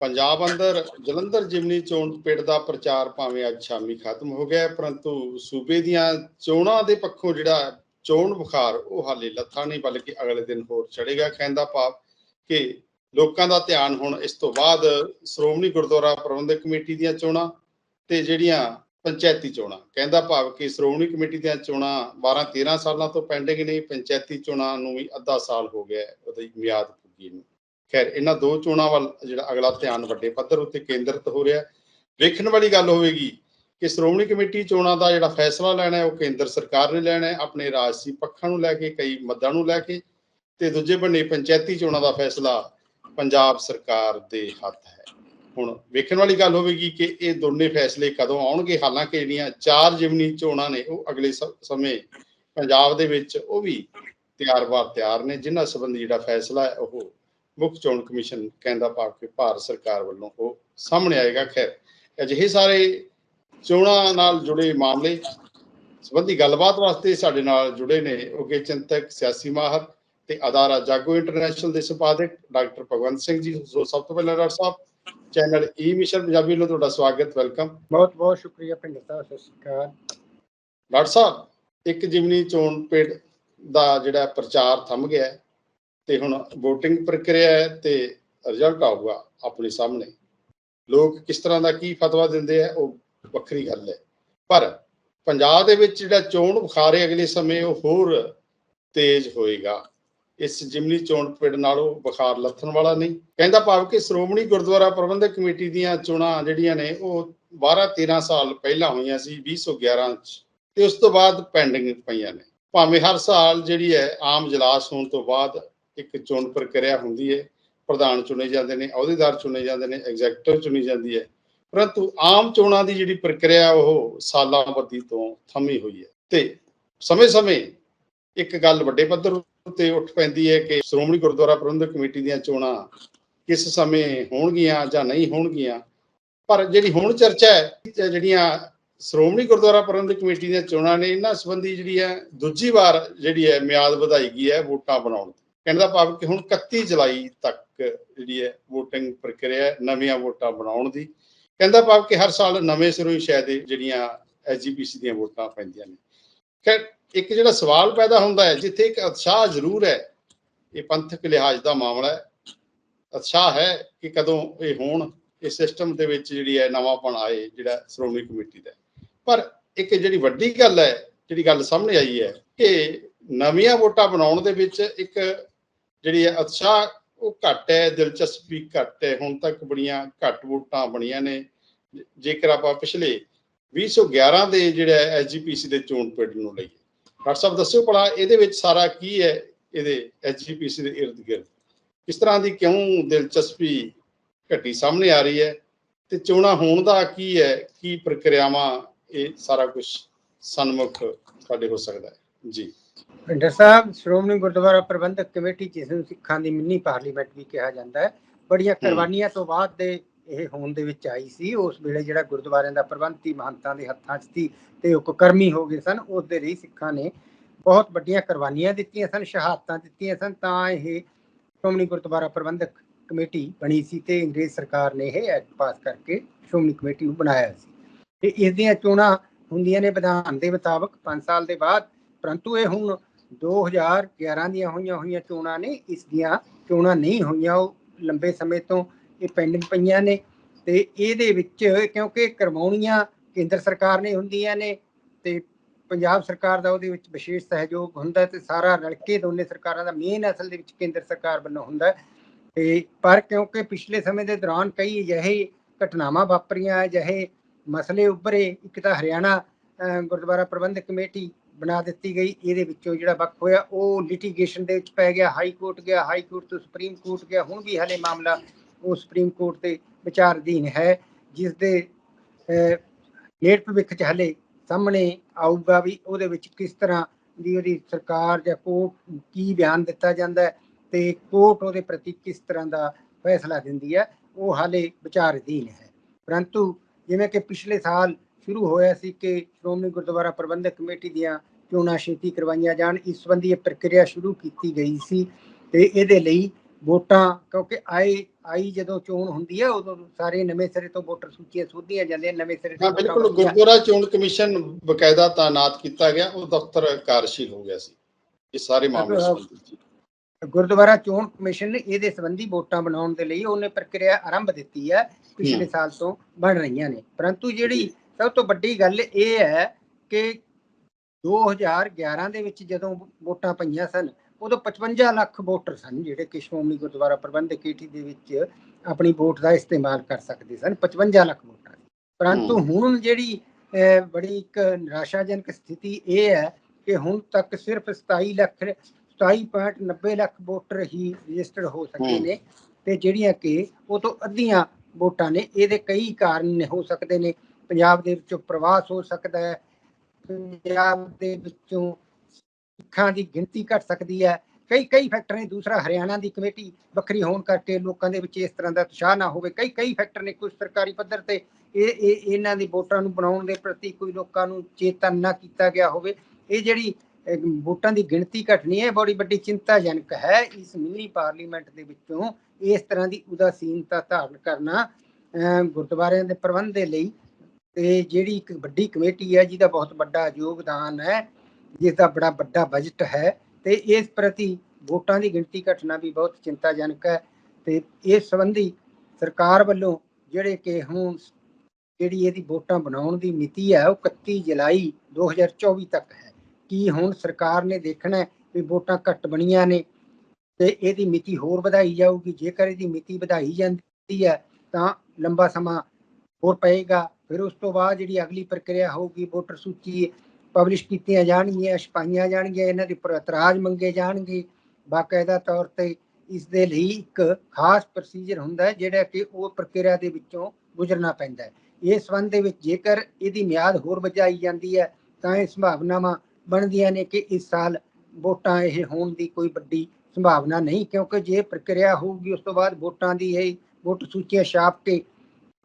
ਪੰਜਾਬ ਅੰਦਰ ਜਲੰਧਰ ਜਿਮਨੀ ਚੋਣ ਪਿੰਡ ਦਾ ਪ੍ਰਚਾਰ ਭਾਵੇਂ ਅੱਜ ਸ਼ਾਮੀ ਖਤਮ ਹੋ ਗਿਆ ਪਰੰਤੂ ਸੂਬੇ ਦੀਆਂ ਚੋਣਾਂ ਦੇ ਪੱਖੋਂ ਜਿਹੜਾ ਚੋਣ ਬੁਖਾਰ, ਉਹ ਹਾਲੇ ਲੱਥਾ ਨਹੀਂ, ਬਲਕਿ ਅਗਲੇ ਦਿਨ ਹੋਰ ਚੜੇਗਾ ਕਹਿੰਦਾ ਭਾਵ ਕਿ ਲੋਕਾਂ ਦਾ ਧਿਆਨ ਹੁਣ ਇਸ ਤੋਂ ਬਾਅਦ ਸ਼੍ਰੋਮਣੀ ਗੁਰਦੁਆਰਾ ਪ੍ਰਬੰਧਕ ਕਮੇਟੀ ਦੀਆਂ ਚੋਣਾਂ ਤੇ ਜਿਹੜੀਆਂ ਪੰਚਾਇਤੀ ਚੋਣਾਂ। ਕਹਿੰਦਾ ਭਾਵ ਕਿ ਸ਼੍ਰੋਮਣੀ ਕਮੇਟੀ ਦੀਆਂ ਚੋਣਾਂ 12 13 ਸਾਲਾਂ ਤੋਂ ਪੈਂਡਿੰਗ ਨੇ, ਪੰਚਾਇਤੀ ਚੋਣਾਂ ਨੂੰ ਵੀ ਅੱਧਾ ਸਾਲ ਹੋ ਗਿਆ ਉਹਦੀ ਮਿਆਦ ਪੁੱਗੀ ਨੂੰ। ਖੈਰ, ਇਹਨਾਂ ਦੋ ਚੋਣਾਂ ਵੱਲ ਜਿਹੜਾ ਅਗਲਾ ਧਿਆਨ ਵੱਡੇ ਪੱਧਰ ਉੱਤੇ ਕੇਂਦਰਿਤ ਹੋ ਰਿਹਾ ਵੇਖਣ ਵਾਲੀ ਗੱਲ ਹੋਵੇਗੀ ਕਿ ਸ਼੍ਰੋਮਣੀ ਕਮੇਟੀ ਚੋਣਾਂ ਦਾ ਜਿਹੜਾ ਫੈਸਲਾ ਲੈਣਾ ਹੈ, ਉਹ ਕੇਂਦਰ ਸਰਕਾਰ ਨੇ ਲੈਣਾ ਹੈ, ਆਪਣੇ ਰਾਜਸੀ ਪੱਖਾਂ ਨੂੰ ਲੈ ਕੇ, ਕਈ ਮੱਦਾਂ ਨੂੰ ਲੈ ਕੇ ਤੇ ਦੂਜੇ ਬੰਨੇ ਪੰਚਾਇਤੀ ਚੋਣਾਂ ਦਾ ਫੈਸਲਾ ਪੰਜਾਬ ਸਰਕਾਰ ਦੇ ਹੱਥ ਹੈ। ਹੁਣ ਵੇਖਣ ਵਾਲੀ ਗੱਲ ਹੋਵੇਗੀ ਕਿ ਇਹ ਦੋਨੇ ਫੈਸਲੇ ਕਦੋਂ ਆਉਣਗੇ। ਹਾਲਾਂਕਿ ਜਿਹੜੀਆਂ ਚਾਰ ਜਿਮਨੀ ਚੋਣਾਂ ਨੇ, ਉਹ ਅਗਲੇ ਸਮੇਂ ਪੰਜਾਬ ਦੇ ਵਿੱਚ ਉਹ ਵੀ ਤਿਆਰ-ਬਾਰ ਤਿਆਰ ਨੇ, ਜਿਨ੍ਹਾਂ ਸੰਬੰਧੀ ਜਿਹੜਾ ਫੈਸਲਾ ਹੈ, ਉਹ ਮੁੱਖ ਚੋਣ ਕਮਿਸ਼ਨ ਕਹਿੰਦਾ ਭਾਵ ਕਿ ਭਾਰਤ ਸਰਕਾਰ ਵੱਲੋਂ ਉਹ ਸਾਹਮਣੇ ਆਏਗਾ ਖੈਰ ਅਜਿਹੇ ਸਾਰੇ ਚੋਣਾਂ ਨਾਲ ਜੁੜੇ ਮਾਮਲੇ ਸੰਬੰਧੀ ਗੱਲਬਾਤ ਵਾਸਤੇ ਸਾਡੇ ਨਾਲ ਜੁੜੇ ਨੇ ਉਗੇ ਚਿੰਤਕ ਸਿਆਸੀ ਮਾਹਰ ਤੇ ਅਦਾਰਾ ਜਾਗੋ ਇੰਟਰਨੈਸ਼ਨਲ ਦੇ ਸੰਪਾਦਕ ਡਾਕਟਰ ਭਗਵੰਤ ਸਿੰਘ ਜੀ ਸੋ ਸਭ ਤੋਂ ਪਹਿਲਾਂ ਡਾਕਟਰ ਸਾਹਿਬ ਚੈਨਲ ਈ ਮਿਸ਼ਨ ਪੰਜਾਬੀ ਨੂੰ ਤੁਹਾਡਾ ਸਵਾਗਤ ਵੈਲਕਮ। ਬਹੁਤ ਬਹੁਤ ਸ਼ੁਕਰੀਆ ਪਿੰਡ ਸਾਹਿਬ ਸਤਿ ਸ਼੍ਰੀ ਅਕਾਲ। ਡਾਕਟਰ ਸਾਹਿਬ ਇੱਕ ਜਿਮਨੀ ਚੋਣ ਪਿੰਡ ਦਾ ਜਿਹੜਾ ਪ੍ਰਚਾਰ ਥੰਮ ਗਿਆ ਤੇ ਹੁਣ VOTING ਪ੍ਰਕਿਰਿਆ ਹੈ ਤੇ ਰਿਜ਼ਲਟ ਆਊਗਾ ਆਪਣੇ ਸਾਹਮਣੇ। ਲੋਕ ਕਿਸ ਤਰ੍ਹਾਂ ਦਾ ਕੀ ਫਤਵਾ ਦਿੰਦੇ ਆ, ਉਹ ਵੱਖਰੀ ਗੱਲ ਹੈ। ਪਰ ਪੰਜਾਬ ਦੇ ਵਿੱਚ ਜਿਹੜਾ ਚੋਣ ਬੁਖਾਰ ਹੈ ਅਗਲੇ ਸਮੇਂ, ਉਹ ਹੋਰ ਤੇਜ਼ ਹੋਏਗਾ। ਇਸ ਜਿਮਨੀ ਚੋਣ ਪਿੰਡ ਨਾਲੋਂ ਬੁਖਾਰ ਲੱਥਣ ਵਾਲਾ ਨਹੀਂ। ਕਹਿੰਦਾ ਭਾਵ ਕਿ ਸ਼੍ਰੋਮਣੀ ਗੁਰਦੁਆਰਾ ਪ੍ਰਬੰਧਕ ਕਮੇਟੀ ਦੀਆਂ ਚੋਣਾਂ ਜਿਹੜੀਆਂ ਨੇ, ਉਹ 12 13 ਸਾਲ ਪਹਿਲਾਂ ਹੋਈਆਂ ਸੀ 2011 ਚ। ਤੇ ਉਸ ਤੋਂ ਬਾਅਦ ਪੈਂਡਿੰਗ ਪਈਆਂ ਨੇ। ਭਾਵੇਂ ਹਰ ਸਾਲ ਜਿਹੜੀ ਹੈ, ਆਮ ਜਲਾਸ ਹੋਣ ਤੋਂ ਬਾਅਦ ਇੱਕ ਚੋਣ ਪ੍ਰਕਿਰਿਆ ਹੁੰਦੀ ਹੈ, ਪ੍ਰਧਾਨ ਚੁਣੇ ਜਾਂਦੇ ਨੇ, ਅਹੁਦੇਦਾਰ ਚੁਣੇ ਜਾਂਦੇ ਨੇ ਐਗਜ਼ੈਕਟਿਵ ਚੁਣੀ ਜਾਂਦੀ ਹੈ। ਪਰੰਤੂ ਆਮ ਚੋਣਾਂ ਦੀ ਜਿਹੜੀ ਪ੍ਰਕਿਰਿਆ, ਉਹ ਸਾਲਾਂ ਬੱਧੀ ਤੋਂ ਥੰਮੀ ਹੋਈ ਹੈ। ਤੇ ਸਮੇਂ-ਸਮੇਂ ਇੱਕ ਗੱਲ ਵੱਡੇ ਪੱਧਰ ਉੱਤੇ ਉੱਠ ਪੈਂਦੀ ਹੈ ਕਿ ਸ਼੍ਰੋਮਣੀ ਗੁਰਦੁਆਰਾ ਪ੍ਰਬੰਧਕ ਕਮੇਟੀ ਦੀਆਂ ਚੋਣਾਂ ਕਿਸ ਸਮੇਂ ਹੋਣਗੀਆਂ ਜਾਂ ਨਹੀਂ ਹੋਣਗੀਆਂ। ਪਰ ਜਿਹੜੀ ਹੁਣ ਚਰਚਾ ਹੈ ਜਿਹੜੀਆਂ ਸ਼੍ਰੋਮਣੀ ਗੁਰਦੁਆਰਾ ਪ੍ਰਬੰਧਕ ਕਮੇਟੀ ਦੀਆਂ ਚੋਣਾਂ ਨੇ, ਇਹਨਾਂ ਸੰਬੰਧੀ ਜਿਹੜੀ ਹੈ, ਦੂਜੀ ਵਾਰ ਜਿਹੜੀ ਹੈ, ਮਿਆਦ ਵਧਾਈ ਗਈ ਹੈ ਵੋਟਾਂ ਬਣਾਉਣ ਕਹਿਣ ਦਾ ਭਾਵ ਕਿ ਹੁਣ 31 ਜੁਲਾਈ ਤੱਕ ਜਿਹੜੀ ਹੈ VOTING ਪ੍ਰਕਿਰਿਆ ਹੈ, ਨਵੀਆਂ ਵੋਟਾਂ ਬਣਾਉਣ ਦੀ। ਕਹਿੰਦਾ ਭਾਵ ਕਿ ਹਰ ਸਾਲ ਨਵੇਂ ਸਿਰੋਂ ਹੀ ਸ਼ਾਇਦ ਇਹ ਜਿਹੜੀਆਂ ਐਸਜੀਪੀਸੀ ਦੀਆਂ ਵੋਟਾਂ ਪੈਂਦੀਆਂ ਨੇ। ਖੈਰ ਇੱਕ ਜਿਹੜਾ ਸਵਾਲ ਪੈਦਾ ਹੁੰਦਾ ਹੈ ਜਿੱਥੇ ਇੱਕ ਉਤਸ਼ਾਹ ਜ਼ਰੂਰ ਹੈ ਇਹ ਪੰਥਕ ਲਿਹਾਜ਼ ਦਾ ਮਾਮਲਾ ਹੈ। ਉਤਸ਼ਾਹ ਹੈ ਕਿ ਕਦੋਂ ਇਹ ਹੋਣ ਇਹ ਸਿਸਟਮ ਦੇ ਵਿੱਚ ਜਿਹੜੀ ਹੈ ਨਵਾਂਪਣ ਆਏ ਜਿਹੜਾ ਸ਼੍ਰੋਮਣੀ ਕਮੇਟੀ ਦਾ। ਪਰ ਇੱਕ ਜਿਹੜੀ ਵੱਡੀ ਗੱਲ ਹੈ ਜਿਹੜੀ ਗੱਲ ਸਾਹਮਣੇ ਆਈ ਹੈ ਕਿ ਨਵੀਆਂ ਵੋਟਾਂ ਬਣਾਉਣ ਦੇ ਵਿੱਚ ਇੱਕ ਜਿਹੜੀ ਹੈ ਉਤਸ਼ਾਹ, ਉਹ ਘੱਟ ਹੈ, ਦਿਲਚਸਪੀ ਘੱਟ ਹੈ। ਹੁਣ ਤੱਕ ਬੜੀਆਂ ਘੱਟ ਵੋਟਾਂ ਬਣੀਆਂ ਨੇ। ਜੇਕਰ ਆਪਾਂ ਪਿਛਲੇ 2011 ਦੇ ਜਿਹੜਾ ਐਸਜੀਪੀਸੀ ਦੇ ਚੋਣ ਪਿੰਡ ਨੂੰ ਲਈਏ, ਡਾਕਟਰ ਸਾਹਿਬ ਦੱਸਿਓ ਭਲਾ ਇਹਦੇ ਵਿੱਚ ਸਾਰਾ ਕੀ ਹੈ ਇਹਦੇ ਐਸਜੀਪੀਸੀ ਦੇ ਇਰਦ ਗਿਰਦ? ਕਿਸ ਤਰ੍ਹਾਂ ਦੀ ਕਿਉਂ ਦਿਲਚਸਪੀ ਘਟੀ ਸਾਹਮਣੇ ਆ ਰਹੀ ਹੈ ਤੇ ਚੋਣਾਂ ਹੋਣ ਦਾ ਕੀ ਹੈ, ਕੀ ਪ੍ਰਕਿਰਿਆਵਾਂ, ਇਹ ਸਾਰਾ ਕੁਝ ਸਨਮੁਖ ਸਾਡੇ ਹੋ ਸਕਦਾ ਹੈ। ਜੀ। ਪਿੰਡ ਸਾਹਿਬ ਸ਼੍ਰੋਮਣੀ ਗੁਰਦੁਆਰਾ ਪ੍ਰਬੰਧਕ ਕਮੇਟੀ ਜਿਸ ਨੂੰ ਸਿੱਖਾਂ ਦੀ ਮਿੰਨੀ ਪਾਰਲੀਮੈਂਟ ਵੀ ਕਿਹਾ ਜਾਂਦਾ ਹੈ। ਬੜੀਆਂ ਕੁਰਬਾਨੀਆਂ ਤੋਂ ਬਾਅਦ ਦੇ ਇਹ ਹੋਣ ਦੇ ਵਿੱਚ ਆਈ ਸੀ। ਉਸ ਵੇਲੇ ਜਿਹੜਾ ਗੁਰਦੁਆਰਿਆਂ ਦਾ ਪ੍ਰਬੰਧੀ ਮਹੰਤਾਂ ਦੇ ਹੱਥਾਂ 'ਚ ਸੀ ਤੇ ਉਹ ਕੁਕਰਮੀ ਹੋ ਗਏ ਸਨ। ਉਸ ਦੇ ਲਈ ਸਿੱਖਾਂ ਨੇ ਬਹੁਤ ਵੱਡੀਆਂ ਕੁਰਬਾਨੀਆਂ ਦਿੱਤੀਆਂ ਸਨ ਸ਼ਹਾਦਤਾਂ ਦਿੱਤੀਆਂ ਸਨ। ਤਾਂ ਇਹ ਸ਼੍ਰੋਮਣੀ ਗੁਰਦੁਆਰਾ ਪ੍ਰਬੰਧਕ ਕਮੇਟੀ ਬਣੀ ਸੀ ਤੇ ਅੰਗਰੇਜ਼ ਸਰਕਾਰ ਨੇ ਇਹ ਐਕਟ ਪਾਸ ਕਰਕੇ ਸ਼੍ਰੋਮਣੀ ਕਮੇਟੀ ਨੂੰ ਬਣਾਇਆ ਸੀ। ਤੇ ਇਸ ਦੀਆਂ ਚੋਣਾਂ ਹੁੰਦੀਆਂ ਨੇ ਵਿਧਾਨ ਦੇ ਮੁਤਾਬਕ 5 ਸਾਲ ਦੇ ਬਾਅਦ ਪਰੰਤੂ ਇਹ ਹੁਣ 2011 ਦੀਆਂ ਹੋਈਆਂ ਹੋਈਆਂ ਚੋਣਾਂ ਨੇ, ਇਸ ਦੀਆਂ ਚੋਣਾਂ ਨਹੀਂ ਹੋਈਆਂ, ਉਹ ਲੰਬੇ ਸਮੇਂ ਤੋਂ ਇਹ ਪੈਂਡਿੰਗ ਪਈਆਂ ਨੇ ਤੇ ਇਹਦੇ ਵਿੱਚ ਕਿਉਂਕਿ ਕਰਵਾਉਣੀਆਂ ਕੇਂਦਰ ਸਰਕਾਰ ਨੇ ਹੁੰਦੀਆਂ ਨੇ ਤੇ ਪੰਜਾਬ ਸਰਕਾਰ ਦਾ ਉਹਦੇ ਵਿੱਚ ਵਿਸ਼ੇਸ਼ ਸਹਿਯੋਗ ਹੁੰਦਾ ਤੇ ਸਾਰਾ ਰਲ ਕੇ ਦੋਨੇ ਸਰਕਾਰਾਂ ਦਾ ਮੇਨ ਅਸਲ ਦੇ ਵਿੱਚ ਕੇਂਦਰ ਸਰਕਾਰ ਵੱਲੋਂ ਹੁੰਦਾ ਹੈ। ਤੇ ਪਰ ਕਿਉਂਕਿ ਪਿਛਲੇ ਸਮੇਂ ਦੇ ਦੌਰਾਨ ਕਈ ਅਜਿਹੇ ਘਟਨਾਵਾਂ ਵਾਪਰੀਆਂ, ਅਜਿਹੇ ਮਸਲੇ ਉੱਭਰੇ, ਇੱਕ ਤਾਂ ਹਰਿਆਣਾ ਗੁਰਦੁਆਰਾ ਪ੍ਰਬੰਧਕ ਕਮੇਟੀ ਬਣਾ ਦਿੱਤੀ ਗਈ। ਇਹਦੇ ਵਿੱਚੋਂ ਜਿਹੜਾ ਵਕਫ ਹੋਇਆ, ਉਹ ਲਿਟੀਗੇਸ਼ਨ ਦੇ ਵਿੱਚ ਪੈ ਗਿਆ। ਹਾਈ ਕੋਰਟ ਗਿਆ ਹਾਈ ਕੋਰਟ ਤੋਂ ਸੁਪਰੀਮ ਕੋਰਟ ਗਿਆ। ਹੁਣ ਵੀ ਹਲੇ ਮਾਮਲਾ ਉਹ ਸੁਪਰੀਮ ਕੋਰਟ 'ਤੇ ਵਿਚਾਰ ਅਧੀਨ ਹੈ ਜਿਸ ਦੇ ਨੇੜ ਭਵਿੱਖ ਚ ਹਲੇ ਸਾਹਮਣੇ ਆਊਗਾ ਵੀ ਉਹਦੇ ਵਿੱਚ ਕਿਸ ਤਰ੍ਹਾਂ ਦੀ ਉਹਦੀ ਸਰਕਾਰ ਜਾਂ ਕੋਰਟ ਕੀ ਬਿਆਨ ਦਿੱਤਾ ਜਾਂਦਾ ਹੈ ਤੇ ਕੋਰਟ ਉਹਦੇ ਪ੍ਰਤੀ ਕਿਸ ਤਰ੍ਹਾਂ ਦਾ ਫੈਸਲਾ ਦਿੰਦੀ ਹੈ, ਉਹ ਹਾਲੇ ਵਿਚਾਰ ਅਧੀਨ ਹੈ। ਪਰੰਤੂ ਜਿਵੇਂ ਕਿ ਪਿਛਲੇ ਸਾਲ ਸ਼ੁਰੂ ਹੋਇਆ ਸੀ ਕਿ ਸ਼੍ਰੋਮਣੀ ਗੁਰਦੁਆਰਾ ਪ੍ਰਬੰਧਕ ਕਮੇਟੀ ਦੀਆਂ ਚੋਣਾਂ ਛੇਤੀ ਕਰਵਾਈਆਂ ਜਾਣ ਇਸ ਸੰਬੰਧੀ ਇਹ ਪ੍ਰਕਿਰਿਆ ਸ਼ੁਰੂ ਕੀਤੀ ਗਈ ਸੀ ਤੇ ਇਹਦੇ ਲਈ ਵੋਟਾਂ ਕਿਉਂਕਿ ਆਈ ਆਈ ਜਦੋਂ ਚੋਣ ਹੁੰਦੀ ਹੈ ਉਦੋਂ ਸਾਰੇ ਨਵੇਂ ਸਿਰੇ ਤੋਂ ਵੋਟਰ ਸੂਚੀਆਂ ਸੋਧੀਆਂ ਜਾਂਦੀਆਂ ਨਵੇਂ ਸਿਰੇ ਤੋਂ ਬਿਲਕੁਲ। ਗੁਰਦੁਆਰਾ ਚੋਣ ਕਮਿਸ਼ਨ ਬਕਾਇਦਾ ਤਾਇਨਾਤ ਕੀਤਾ ਗਿਆ ਉਹ ਦਫ਼ਤਰ ਕਾਰਜਸ਼ੀਲ ਹੋ ਗਿਆ ਸੀ ਇਹ ਸਾਰੇ ਮਾਮਲੇ ਸੰਬੰਧੀ ਗੁਰਦੁਆਰਾ ਚੋਣ ਕਮਿਸ਼ਨ ਨੇ ਇਹਦੇ ਸੰਬੰਧੀ ਵੋਟਾਂ ਬਣਾਉਣ ਦੇ ਲਈ ਉਹਨੇ ਪ੍ਰਕਿਰਿਆ ਆਰੰਭ ਦਿੱਤੀ ਹੈ ਪਿਛਲੇ। ਸਾਲ ਤੋਂ ਬਣ ਰਹੀਆਂ ਨੇ ਪਰੰਤੂ ਜਿਹੜੀ ਸਭ ਤੋਂ ਵੱਡੀ ਗੱਲ ਇਹ ਹੈ ਕਿ 2011 ਦੇ ਵਿੱਚ ਜਦੋਂ ਵੋਟਾਂ ਪਈਆਂ ਸਨ ਉਦੋਂ 55 ਲੱਖ ਵੋਟਰ ਸਨ ਜਿਹੜੇ ਕਿ ਸ਼੍ਰੋਮਣੀ ਗੁਰਦੁਆਰਾ ਪ੍ਰਬੰਧਕ ਕਮੇਟੀ ਦੇ ਵਿੱਚ ਆਪਣੀ ਵੋਟ ਦਾ ਇਸਤੇਮਾਲ ਕਰ ਸਕਦੇ ਸਨ 55 ਲੱਖ ਵੋਟਾਂ ਪਰੰਤੂ ਹੁਣ ਜਿਹੜੀ ਬੜੀ ਇੱਕ ਨਿਰਾਸ਼ਾਜਨਕ ਸਥਿਤੀ ਇਹ ਹੈ ਕਿ ਹੁਣ ਤੱਕ ਸਿਰਫ 27 ਲੱਖ 27.90 ਲੱਖ ਵੋਟਰ ਹੀ ਰਜਿਸਟਰਡ ਹੋ ਸਕੇ। ਨੇ ਤੇ ਜਿਹੜੀਆਂ ਕਿ ਉਹ ਤੋਂ ਅੱਧੀਆਂ ਵੋਟਾਂ ਨੇ ਇਹਦੇ ਕਈ ਕਾਰਨ ਹੋ ਸਕਦੇ ਨੇ। ਪੰਜਾਬ ਦੇ ਵਿੱਚੋਂ ਪ੍ਰਵਾਸ ਹੋ ਸਕਦਾ ਹੈ ਪੰਜਾਬ ਦੇ ਵਿੱਚੋਂ ਸਿੱਖਾਂ ਦੀ ਗਿਣਤੀ ਘਟ ਸਕਦੀ ਹੈ। ਕਈ ਕਈ ਫੈਕਟਰ ਨੇ, ਦੂਸਰਾ ਹਰਿਆਣਾ ਦੀ ਕਮੇਟੀ ਵੱਖਰੀ ਹੋਣ ਕਰਕੇ ਲੋਕਾਂ ਦੇ ਵਿੱਚ ਇਸ ਤਰ੍ਹਾਂ ਦਾ ਉਤਸ਼ਾਹ ਨਾ ਹੋਵੇ। ਕਈ ਕਈ ਫੈਕਟਰ ਨੇ ਕੁਝ ਸਰਕਾਰੀ ਪੱਧਰ ਤੇ ਇਹ ਇਹ, ਇਹਨਾਂ ਦੀ ਵੋਟਾਂ ਨੂੰ ਬਣਾਉਣ ਦੇ ਪ੍ਰਤੀ ਕੋਈ ਲੋਕਾਂ ਨੂੰ ਚੇਤਨ ਨਾ ਕੀਤਾ ਗਿਆ ਹੋਵੇ। ਇਹ ਜਿਹੜੀ ਵੋਟਾਂ ਦੀ ਗਿਣਤੀ ਘਟਣੀ ਹੈ ਬੜੀ ਵੱਡੀ ਚਿੰਤਾਜਨਕ ਹੈ। ਇਸ ਮਿੰਨੀ ਪਾਰਲੀਮੈਂਟ ਦੇ ਵਿੱਚੋਂ ਇਸ ਤਰ੍ਹਾਂ ਦੀ ਉਦਾਸੀਨਤਾ ਧਾਰਨ ਕਰਨਾ ਗੁਰਦੁਆਰਿਆਂ ਦੇ ਪ੍ਰਬੰਧ ਦੇ ਲਈ ਤੇ ਜਿਹੜੀ ਇੱਕ ਵੱਡੀ ਕਮੇਟੀ ਹੈ, ਜਿਹਦਾ ਬਹੁਤ ਵੱਡਾ ਯੋਗਦਾਨ ਹੈ ਜਿਸ ਦਾ ਬੜਾ ਵੱਡਾ ਬਜਟ ਹੈ ਤੇ ਇਸ ਪ੍ਰਤੀ ਵੋਟਾਂ ਦੀ ਗਿਣਤੀ ਘਟਣਾ ਵੀ ਬਹੁਤ ਚਿੰਤਾਜਨਕ ਹੈ ਤੇ ਇਸ ਸੰਬੰਧੀ ਸਰਕਾਰ ਵੱਲੋਂ ਜਿਹੜੇ ਕਿ ਹੁਣ ਜਿਹੜੀ ਇਹਦੀ ਵੋਟਾਂ ਬਣਾਉਣ ਦੀ ਮਿਤੀ ਹੈ, ਉਹ 31 ਜੁਲਾਈ 2024 ਤੱਕ ਹੈ। ਕੀ ਹੁਣ ਸਰਕਾਰ ਨੇ ਦੇਖਣਾ ਵੀ ਵੋਟਾਂ ਘੱਟ ਬਣੀਆਂ ਨੇ ਤੇ ਇਹਦੀ ਮਿਤੀ ਹੋਰ ਵਧਾਈ ਜਾਊਗੀ? ਜੇਕਰ ਇਹਦੀ ਮਿਤੀ ਵਧਾਈ ਜਾਂਦੀ ਹੈ, ਤਾਂ ਲੰਬਾ ਸਮਾਂ ਹੋਰ ਪਏਗਾ। ਫਿਰ ਉਸ ਤੋਂ ਬਾਅਦ ਜਿਹੜੀ ਅਗਲੀ ਪ੍ਰਕਿਰਿਆ ਹੋਊਗੀ, ਵੋਟਰ ਸੂਚੀ ਪਬਲਿਸ਼ ਕੀਤੀਆਂ ਜਾਣਗੀਆਂ, ਛਪਾਈਆਂ ਜਾਣਗੀਆਂ, ਇਹਨਾਂ ਦੇ ਉੱਪਰ ਇਤਰਾਜ਼ ਮੰਗੇ ਜਾਣਗੇ। ਬਾਕਾਇਦਾ ਤੌਰ ਤੇ ਇਸ ਦੇ ਲਈ ਇੱਕ ਖਾਸ ਪ੍ਰੋਸੀਜਰ ਹੁੰਦਾ ਹੈ, ਜਿਹੜਾ ਕਿ ਉਹ ਪ੍ਰਕਿਰਿਆ ਦੇ ਵਿੱਚੋਂ ਗੁਜ਼ਰਨਾ ਪੈਂਦਾ ਹੈ। ਇਸ ਸੰਬੰਧ ਦੇ ਵਿੱਚ ਜੇਕਰ ਇਹਦੀ ਮਿਆਦ ਹੋਰ ਵਧਾਈ ਜਾਂਦੀ ਹੈ, ਤਾਂ ਇਹ ਸੰਭਾਵਨਾਵਾਂ ਬਣਦੀਆਂ ਨੇ ਕਿ ਇਸ ਸਾਲ ਵੋਟਾਂ ਇਹ ਹੋਣ ਦੀ ਕੋਈ ਵੱਡੀ ਸੰਭਾਵਨਾ ਨਹੀਂ, ਕਿਉਂਕਿ ਜੇ ਪ੍ਰਕਿਰਿਆ ਹੋਊਗੀ, ਉਸ ਤੋਂ ਬਾਅਦ ਵੋਟਾਂ ਦੀ ਇਹ ਵੋਟ ਸੂਚੀਆਂ ਛਾਪ ਕੇ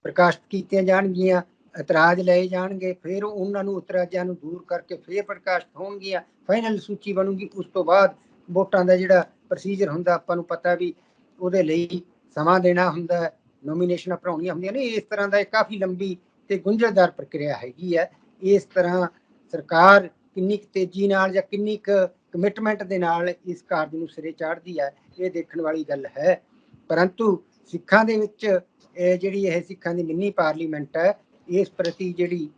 ਪ੍ਰਕਾਸ਼ਿਤ ਕੀਤੀਆਂ ਜਾਣਗੀਆਂ, ਇਤਰਾਜ਼ ਲਏ ਜਾਣਗੇ, ਫਿਰ ਉਹਨਾਂ ਨੂੰ ਇਤਰਾਜ਼ਾਂ ਨੂੰ ਦੂਰ ਕਰਕੇ ਫਿਰ ਪ੍ਰਕਾਸ਼ਿਤ ਹੋਣਗੀਆਂ ਫਾਈਨਲ ਸੂਚੀ ਬਣੂਗੀ, ਉਸ ਤੋਂ ਬਾਅਦ ਵੋਟਾਂ ਦਾ ਜਿਹੜਾ ਪ੍ਰੋਸੀਜਰ ਹੁੰਦਾ, ਆਪਾਂ ਨੂੰ ਪਤਾ ਵੀ ਉਹਦੇ ਲਈ ਸਮਾਂ ਦੇਣਾ ਹੁੰਦਾ ਨੋਮੀਨੇਸ਼ਨਾਂ ਭਰਾਉਣੀਆਂ ਹੁੰਦੀਆਂ ਨੇ, ਇਸ ਤਰ੍ਹਾਂ ਦਾ ਇਹ ਕਾਫੀ ਲੰਬੀ ਤੇ ਗੁੰਝਲਦਾਰ ਪ੍ਰਕਿਰਿਆ ਹੈਗੀ ਹੈ। ਇਸ ਤਰ੍ਹਾਂ ਸਰਕਾਰ ਕਿੰਨੀ ਕੁ ਤੇਜ਼ੀ ਨਾਲ ਜਾਂ ਕਿੰਨੀ ਕੁ ਕਮਿਟਮੈਂਟ ਦੇ ਨਾਲ ਇਸ ਕਾਰਜ ਨੂੰ ਸਿਰੇ ਚਾੜਦੀ ਹੈ, ਇਹ ਦੇਖਣ ਵਾਲੀ ਗੱਲ ਹੈ। ਪਰੰਤੂ ਸਿੱਖਾਂ ਦੇ ਵਿੱਚ ਜਿਹੜੀ ਇਹ ਸਿੱਖਾਂ ਦੀ ਮਿੰਨੀ ਪਾਰਲੀਮੈਂਟ ਹੈ, ਇਸ ਪ੍ਰਤੀ ਜਿਹੜੀ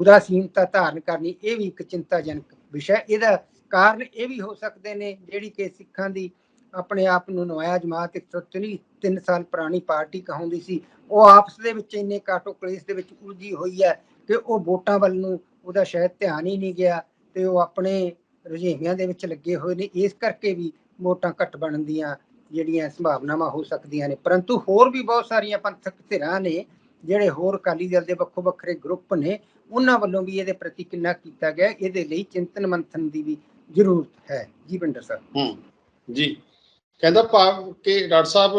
ਉਦਾਸੀਨਤਾ ਧਾਰਨ ਕਰਨੀ, ਇਹ ਵੀ ਇੱਕ ਚਿੰਤਾਜਨਕ ਵਿਸ਼ਾ ਇਹਦਾ ਕਾਰਨ ਇਹ ਵੀ ਹੋ ਸਕਦੇ ਨੇ ਜਿਹੜੀ ਕਿ ਸਿੱਖਾਂ ਦੀ ਆਪਣੇ ਆਪ ਨੂੰ ਨਵਾਇਆ ਜਮਾਤ 103 ਤਿੰਨ ਸਾਲ ਪੁਰਾਣੀ ਪਾਰਟੀ ਕਹਾਉਂਦੀ ਸੀ। ਉਹ ਆਪਸ ਦੇ ਵਿੱਚ ਇੰਨੇ ਕਾਟੋ ਕਲੇਸ਼ ਦੇ ਵਿੱਚ ਉਲਝੀ ਹੋਈ ਹੈ ਕਿ ਉਹ ਵੋਟਾਂ ਵੱਲ ਨੂੰ ਉਹਦਾ ਸ਼ਾਇਦ ਧਿਆਨ ਹੀ ਨਹੀਂ ਗਿਆ ਤੇ ਉਹ ਆਪਣੇ ਰੁਝੇਵਿਆਂ ਦੇ ਵਿੱਚ ਲੱਗੇ ਹੋਏ ਨੇ। ਇਸ ਕਰਕੇ ਵੀ ਵੋਟਾਂ ਘੱਟ ਬਣਨ ਦੀਆਂ ਜਿਹੜੀਆਂ ਸੰਭਾਵਨਾਵਾਂ ਹੋ ਸਕਦੀਆਂ ਨੇ। ਪਰੰਤੂ ਹੋਰ ਵੀ ਬਹੁਤ ਸਾਰੀਆਂ ਪੰਥਕ ਧਿਰਾਂ ਨੇ, ਜਿਹੜੇ ਹੋਰ ਅਕਾਲੀ ਦਲ ਦੇ ਵੱਖੋ ਵੱਖਰੇ ਗਰੁੱਪ ਨੇ, ਉਹਨਾਂ ਵੱਲੋਂ ਵੀ ਇਹਦੇ ਪ੍ਰਤੀ ਕਿੰਨਾ ਕੀਤਾ ਗਿਆ, ਇਹਦੇ ਲਈ ਚਿੰਤਨ ਮੰਥਨ ਦੀ ਵੀ ਜ਼ਰੂਰਤ ਹੈ। ਜੀ ਬਿੰਦਰ ਸਾਹਿਬ ਹੂੰ, ਜੀ। ਕਹਿੰਦਾ ਭਾਵ ਕਿ ਡਾਕਟਰ ਸਾਹਿਬ,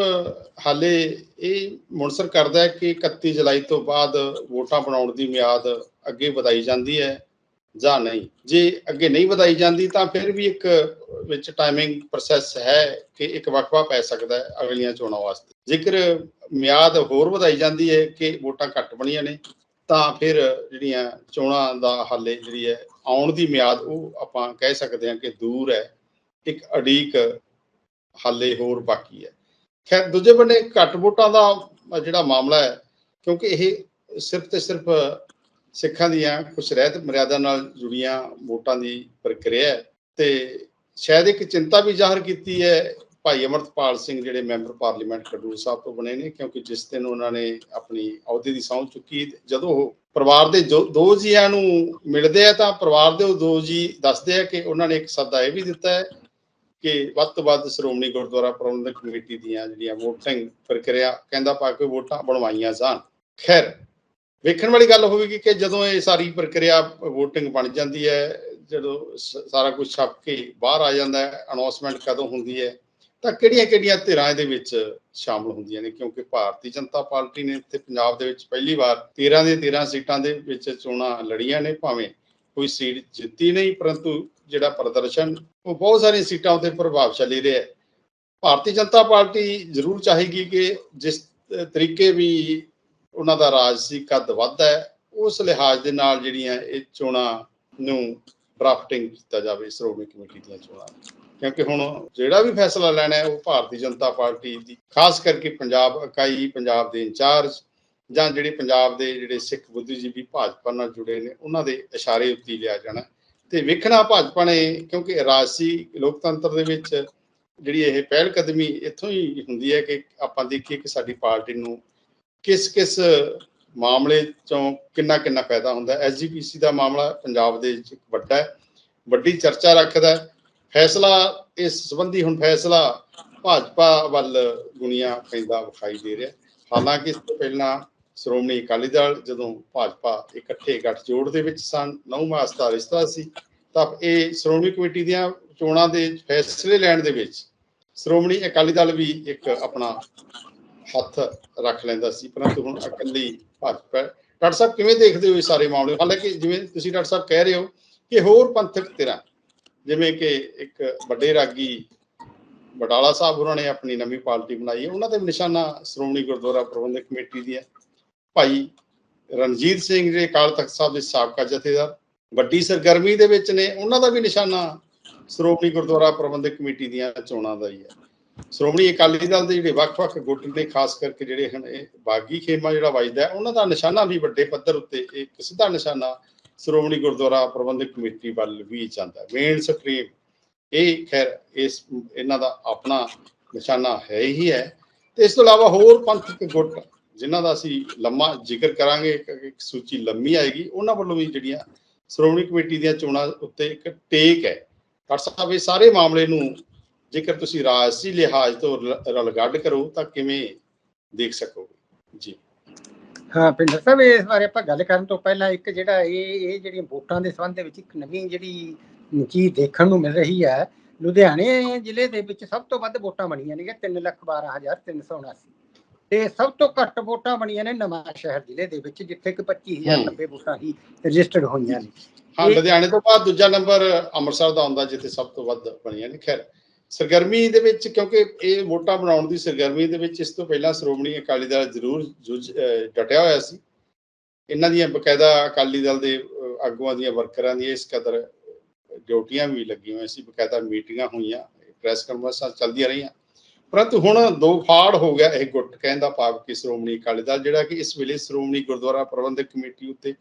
ਹਾਲੇ ਇਹ ਮੁਨਸਰ ਕਰਦਾ ਹੈ ਕਿ 31 ਜੁਲਾਈ ਤੋਂ ਬਾਅਦ ਵੋਟਾਂ ਬਣਾਉਣ ਦੀ ਮਿਆਦ ਅੱਗੇ ਵਧਾਈ ਜਾਂਦੀ ਹੈ। ਜਾਂ ਨਹੀਂ। ਜੇ ਅੱਗੇ ਨਹੀਂ ਵਧਾਈ ਜਾਂਦੀ ਤਾਂ ਫਿਰ ਵੀ ਇੱਕ ਵਿੱਚ ਟਾਈਮਿੰਗ ਪ੍ਰੋਸੈਸ ਹੈ ਕਿ ਇੱਕ ਵਕਫਾ ਪੈ ਸਕਦਾ ਹੈ ਅਗਲੀਆਂ ਚੋਣਾਂ ਵਾਸਤੇ। ਜੇਕਰ ਮਿਆਦ ਹੋਰ ਵਧਾਈ ਜਾਂਦੀ ਹੈ ਕਿ ਵੋਟਾਂ ਘੱਟ ਬਣੀਆਂ ਨੇ, ਤਾਂ ਫਿਰ ਜਿਹੜੀਆਂ ਚੋਣਾਂ ਦਾ ਹਾਲੇ ਜਿਹੜੀ ਹੈ ਆਉਣ ਦੀ ਮਿਆਦ, ਉਹ ਆਪਾਂ ਕਹਿ ਸਕਦੇ ਹਾਂ ਕਿ ਦੂਰ ਹੈ। ਇੱਕ ਅਡੀਕ ਹਾਲੇ ਹੋਰ ਬਾਕੀ ਹੈ। ਖੈਰ, ਦੂਜੇ ਬੰਨੇ ਘੱਟ ਵੋਟਾਂ ਦਾ ਜਿਹੜਾ ਮਾਮਲਾ ਹੈ, ਕਿਉਂਕਿ ਇਹ ਸਿਰਫ ਤੇ ਸਿਰਫ ਸਿੱਖਾਂ ਦੀਆਂ ਕੁਛ ਰਹਿਤ ਮਰਿਆਦਾ ਨਾਲ ਜੁੜੀਆਂ ਵੋਟਾਂ ਦੀ ਪ੍ਰਕਿਰਿਆ ਤੇ ਸ਼ਾਇਦ ਇੱਕ ਚਿੰਤਾ ਵੀ ਜ਼ਾਹਰ ਕੀਤੀ ਹੈ ਭਾਈ ਅਮਰਤਪਾਲ ਸਿੰਘ ਜਿਹੜੇ ਮੈਂਬਰ ਪਾਰਲੀਮੈਂਟ ਖਡੂਰ ਸਾਹਿਬ ਤੋਂ ਬਣੇ ਨੇ, ਕਿਉਂਕਿ ਜਿਸ ਦਿਨ ਉਹਨਾਂ ਨੇ ਆਪਣੀ ਅਹੁਦੇ ਦੀ ਸਹੁੰ ਚੁੱਕੀ ਜਦੋਂ ਉਹ ਪਰਿਵਾਰ ਦੇ ਜੋ- ਦੋ ਜੀਆਂ ਨੂੰ ਮਿਲਦੇ ਆ ਤਾਂ ਪਰਿਵਾਰ ਦੇ ਉਹ ਦੋ ਜੀ ਦੱਸਦੇ ਆ ਕਿ ਉਹਨਾਂ ਨੇ ਇੱਕ ਸੱਦਾ ਇਹ ਵੀ ਦਿੱਤਾ ਹੈ ਕਿ ਵੱਧ ਤੋਂ ਵੱਧ ਸ਼੍ਰੋਮਣੀ ਗੁਰਦੁਆਰਾ ਪ੍ਰਬੰਧਕ ਕਮੇਟੀ ਦੀਆਂ ਜਿਹੜੀਆਂ ਵੋਟਿੰਗ ਪ੍ਰਕਿਰਿਆ ਕਹਿੰਦਾ ਪਾ ਕੇ ਵੋਟਾਂ ਬਣਵਾਈਆਂ ਜਾਣ। ਖੈਰ ਵੇਖਣ ਵਾਲੀ ਗੱਲ ਹੋਵੇਗੀ ਕਿ ਜਦੋਂ ਇਹ ਸਾਰੀ ਪ੍ਰਕਿਰਿਆ VOTING ਬਣ ਜਾਂਦੀ ਹੈ, ਜਦੋਂ ਸ- ਸਾਰਾ ਕੁਝ ਛਪ ਕੇ ਬਾਹਰ ਆ ਜਾਂਦਾ ਹੈ ਅਨਾਉਂਸਮੈਂਟ ਕਦੋਂ ਹੁੰਦੀ ਹੈ, ਤਾਂ ਕਿਹੜੀਆਂ ਕਿਹੜੀਆਂ ਧਿਰਾਂ ਇਹਦੇ ਵਿੱਚ ਸ਼ਾਮਲ ਹੁੰਦੀਆਂ ਨੇ? ਕਿਉਂਕਿ ਭਾਰਤੀ ਜਨਤਾ ਪਾਰਟੀ ਨੇ ਇੱਥੇ ਪੰਜਾਬ ਦੇ ਵਿੱਚ ਪਹਿਲੀ ਵਾਰ 13 ਦੇ 13 ਸੀਟਾਂ ਦੇ ਵਿੱਚ ਚੋਣਾਂ ਲੜੀਆਂ ਨੇ, ਭਾਵੇਂ ਕੋਈ ਸੀਟ ਜਿੱਤੀ ਨਹੀਂ, ਪਰੰਤੂ ਜਿਹੜਾ ਪ੍ਰਦਰਸ਼ਨ, ਉਹ ਬਹੁਤ ਸਾਰੀਆਂ ਸੀਟਾਂ ਉੱਤੇ ਪ੍ਰਭਾਵਸ਼ਾਲੀ ਰਿਹਾ ਭਾਰਤੀ ਜਨਤਾ ਪਾਰਟੀ ਜ਼ਰੂਰ ਚਾਹੇਗੀ ਕਿ ਜਿਸ ਤਰੀਕੇ ਵੀ ਉਹਨਾਂ ਦਾ ਰਾਜ ਸੀ ਕੱਦ ਵੱਧਦਾ ਹੈ, ਉਸ ਲਿਹਾਜ਼ ਦੇ ਨਾਲ ਜਿਹੜੀਆਂ ਇਹ ਚੋਣਾਂ ਨੂੰ ਡਰਾਫਟਿੰਗ ਕੀਤਾ ਜਾਵੇ ਸ਼੍ਰੋਮਣੀ ਕਮੇਟੀ ਦੀਆਂ ਚੋਣਾਂ ਕਿਉਂਕਿ ਹੁਣ ਜਿਹੜਾ ਵੀ ਫੈਸਲਾ ਲੈਣਾ ਹੈ, ਉਹ ਭਾਰਤੀ ਜਨਤਾ ਪਾਰਟੀ ਦੀ, ਖਾਸ ਕਰਕੇ ਪੰਜਾਬ ਇਕਾਈ, ਪੰਜਾਬ ਦੇ ਇੰਚਾਰਜ ਜਾਂ ਜਿਹੜੇ ਪੰਜਾਬ ਦੇ ਜਿਹੜੇ ਸਿੱਖ ਬੁੱਧੀਜੀਵੀ ਭਾਜਪਾ ਨਾਲ ਜੁੜੇ ਨੇ, ਉਹਨਾਂ ਦੇ ਇਸ਼ਾਰੇ ਉੱਤੇ ਲਿਆ ਜਾਣਾ ਤੇ ਵੇਖਣਾ ਭਾਜਪਾ ਨੇ, ਕਿਉਂਕਿ ਰਾਜਸੀ ਲੋਕਤੰਤਰ ਦੇ ਵਿੱਚ ਜਿਹੜੀ ਇਹ ਪਹਿਲ ਕਦਮੀ ਇੱਥੋਂ ਹੀ ਹੁੰਦੀ ਹੈ ਕਿ ਆਪਾਂ ਦੇਖੀਏ ਕਿ ਸਾਡੀ ਪਾਰਟੀ ਨੂੰ ਕਿਸ ਕਿਸ ਮਾਮਲੇ ਚੋਂ ਕਿੰਨਾ ਕਿੰਨਾ ਫਾਇਦਾ ਹੁੰਦਾ ਹੈ? ਐਸਜੀਪੀਸੀ ਦਾ ਮਾਮਲਾ ਪੰਜਾਬ ਦੇ ਵਿੱਚ ਵੱਡਾ ਹੈ, ਵੱਡੀ ਚਰਚਾ ਰੱਖਦਾ ਹੈ। ਫੈਸਲਾ, ਇਸ ਸੰਬੰਧੀ ਹੁਣ ਫੈਸਲਾ ਭਾਜਪਾ ਵੱਲ ਦੁਨੀਆ ਪੈਂਦਾ ਵਿਖਾਈ ਦੇ ਰਿਹਾ ਹਾਲਾਂਕਿ ਇਸ ਤੋਂ ਪਹਿਲਾਂ ਸ਼੍ਰੋਮਣੀ ਅਕਾਲੀ ਦਲ ਜਦੋਂ ਭਾਜਪਾ ਇਕੱਠੇ ਗੱਠਜੋੜ ਦੇ ਵਿੱਚ ਸਨ, ਨੌ ਮਾਸ ਦਾ ਰਿਸ਼ਤਾ ਸੀ, ਤਾਂ ਇਹ ਸ਼੍ਰੋਮਣੀ ਕਮੇਟੀ ਦੀਆਂ ਚੋਣਾਂ ਦੇ ਫੈਸਲੇ ਲੈਣ ਦੇ ਵਿੱਚ ਸ਼੍ਰੋਮਣੀ ਅਕਾਲੀ ਦਲ ਵੀ ਇੱਕ ਆਪਣਾ ਹੱਥ ਰੱਖ ਲੈਂਦਾ ਸੀ, ਪਰੰਤੂ ਹੁਣ ਇਕੱਲੀ ਭਾਜਪਾ ਡਾਕਟਰ ਸਾਹਿਬ, ਕਿਵੇਂ ਦੇਖਦੇ ਹੋ ਇਹ ਸਾਰੇ ਮਾਮਲੇ? ਹਾਲਾਂਕਿ ਜਿਵੇਂ ਤੁਸੀਂ ਡਾਕਟਰ ਸਾਹਿਬ ਕਹਿ ਰਹੇ ਹੋ ਕਿ ਹੋਰ ਪੰਥਕ ਧਿਰਾਂ, ਜਿਵੇਂ ਕਿ ਇੱਕ ਵੱਡੇ ਰਾਗੀ ਬਟਾਲਾ ਸਾਹਿਬ, ਉਹਨਾਂ ਨੇ ਆਪਣੀ ਨਵੀਂ ਪਾਰਟੀ ਬਣਾਈ ਹੈ, ਉਹਨਾਂ ਦੇ ਵੀ ਨਿਸ਼ਾਨਾ ਸ਼੍ਰੋਮਣੀ ਗੁਰਦੁਆਰਾ ਪ੍ਰਬੰਧਕ ਕਮੇਟੀ ਦੀ ਹੈ। ਭਾਈ ਰਣਜੀਤ ਸਿੰਘ ਜਿਹੜੇ ਅਕਾਲ ਤਖਤ ਸਾਹਿਬ ਦੇ ਸਾਬਕਾ ਜਥੇਦਾਰ, ਵੱਡੀ ਸਰਗਰਮੀ ਦੇ ਵਿੱਚ ਨੇ, ਉਹਨਾਂ ਦਾ ਵੀ ਨਿਸ਼ਾਨਾ ਸ਼੍ਰੋਮਣੀ ਗੁਰਦੁਆਰਾ ਪ੍ਰਬੰਧਕ ਕਮੇਟੀ ਦੀਆਂ ਚੋਣਾਂ ਦਾ ਹੀ ਹੈ। ਸ਼੍ਰੋਮਣੀ ਅਕਾਲੀ ਦਲ ਦੇ ਜਿਹੜੇ ਵੱਖ-ਵੱਖ ਗੁੱਟ ਨੇ, ਖਾਸ ਕਰਕੇ ਜਿਹੜੇ ਹਨ, ਇਹ ਬਾਗੀ ਖੇਮਾ ਜਿਹੜਾ ਵੱਜਦਾ ਉਹਨਾਂ ਦਾ ਨਿਸ਼ਾਨਾ ਵੀ ਵੱਡੇ ਪੱਧਰ ਉੱਤੇ ਇੱਕ ਸਿੱਧਾ ਨਿਸ਼ਾਨਾ ਸ਼੍ਰੋਮਣੀ ਗੁਰਦੁਆਰਾ ਪ੍ਰਬੰਧਕ ਕਮੇਟੀ ਵੱਲ ਵੀ ਜਾਂਦਾ ਮੇਨ ਸਟ੍ਰੀਮ ਇਹ ਖੈਰ ਇਸ, ਇਹਨਾਂ ਦਾ ਆਪਣਾ ਨਿਸ਼ਾਨਾ ਹੈ ਹੀ ਹੈ। ਤੇ ਇਸ ਤੋਂ ਇਲਾਵਾ ਹੋਰ ਪੰਥਕ ਗੁੱਟ, ਜਿਨ੍ਹਾਂ ਦਾ ਅਸੀਂ ਲੰਮਾ ਜ਼ਿਕਰ ਕਰਾਂਗੇ, ਇੱਕ ਸੂਚੀ ਲੰਮੀ ਆਏਗੀ, ਉਹਨਾਂ ਵੱਲੋਂ ਵੀ ਜਿਹੜੀਆਂ ਸ਼੍ਰੋਮਣੀ ਕਮੇਟੀ ਦੀਆਂ ਚੋਣਾਂ ਉੱਤੇ ਇੱਕ ਟੇਕ ਹੈ। ਡਾਕਟਰ ਸਾਹਿਬ, ਇਹ ਸਾਰੇ ਮਾਮਲੇ ਨੂੰ ਜੇਕਰ ਤੁਸੀਂ ਰਾਜਸੀ ਲਿਹਾਜ਼ ਤੋਂ ਰਲਗੱਡ ਕਰੋ ਤਾਂ ਕਿਵੇਂ ਦੇਖ ਸਕੋਗੇ? ਜੀ। ਹਾਂ ਪਿੰਦਰ ਸਾਹਿਬ ਇਸ ਬਾਰੇ ਆਪਾਂ ਗੱਲ ਕਰਨ ਤੋਂ ਪਹਿਲਾਂ ਇੱਕ ਜਿਹੜਾ ਇਹ ਇਹ ਜਿਹੜੀਆਂ ਵੋਟਾਂ ਦੇ ਸੰਬੰਧ ਦੇ ਵਿੱਚ ਇੱਕ ਨਵੀਂ ਜਿਹੜੀ ਚੀਜ਼ ਦੇਖਣ ਨੂੰ ਮਿਲ ਰਹੀ ਹੈ ਲੁਧਿਆਣੇ ਜ਼ਿਲ੍ਹੇ ਦੇ ਵਿੱਚ ਸਭ ਤੋਂ ਵੱਧ ਵੋਟਾਂ ਬਣੀਆਂ ਨੇ 312379 ਤੇ ਸਭ ਤੋਂ ਘੱਟ ਵੋਟਾਂ ਬਣੀਆਂ ਨੇ ਨਵਾਂ ਸ਼ਹਿਰ ਜ਼ਿਲ੍ਹੇ ਦੇ ਵਿੱਚ ਜਿੱਥੇ ਕਿ 25090 ਵੋਟਾਂ ਹੀ ਰਜਿਸਟਰਡ ਹੋਈਆਂ ਨੇ। ਹਾਂ ਲੁਧਿਆਣੇ ਤੋਂ ਬਾਅਦ ਦੂਜਾ ਨੰਬਰ ਅੰਮ੍ਰਿਤਸਰ ਦਾ ਆਉਂਦਾ ਜਿੱਥੇ ਸਭ ਤੋਂ ਵੱਧ ਬਣੀਆਂ ਨੇ। ਖੈਰ ਸਰਗਰਮੀ ਦੇ ਵਿੱਚ, ਕਿਉਂਕਿ ਇਹ ਵੋਟਾਂ ਬਣਾਉਣ ਦੀ ਸਰਗਰਮੀ ਦੇ ਵਿੱਚ ਇਸ ਤੋਂ ਪਹਿਲਾਂ ਸ਼੍ਰੋਮਣੀ ਅਕਾਲੀ ਦਲ ਜ਼ਰੂਰ ਜੁਝ ਡਟਿਆ ਹੋਇਆ ਸੀ। ਇਹਨਾਂ ਦੀਆਂ ਬਕਾਇਦਾ ਅਕਾਲੀ ਦਲ ਦੇ ਆਗੂਆਂ ਦੀਆਂ ਵਰਕਰਾਂ ਦੀਆਂ ਇਸ ਕਦਰ ਡਿਊਟੀਆਂ ਵੀ ਲੱਗੀਆਂ ਹੋਈਆਂ ਸੀ, ਬਕਾਇਦਾ ਮੀਟਿੰਗਾਂ ਹੋਈਆਂ, ਪ੍ਰੈਸ ਕਾਨਫਰੰਸਾਂ ਚੱਲਦੀਆਂ ਰਹੀਆਂ। ਪਰੰਤੂ ਹੁਣ ਦੋ ਫਾੜ ਹੋ ਗਿਆ ਇਹ ਗੁੱਟ ਕਹਿਣ ਦਾ ਭਾਵ ਕਿ ਸ਼੍ਰੋਮਣੀ ਅਕਾਲੀ ਦਲ, ਜਿਹੜਾ ਕਿ ਇਸ ਵੇਲੇ ਸ਼੍ਰੋਮਣੀ ਗੁਰਦੁਆਰਾ ਪ੍ਰਬੰਧਕ ਕਮੇਟੀ ਉੱਤੇ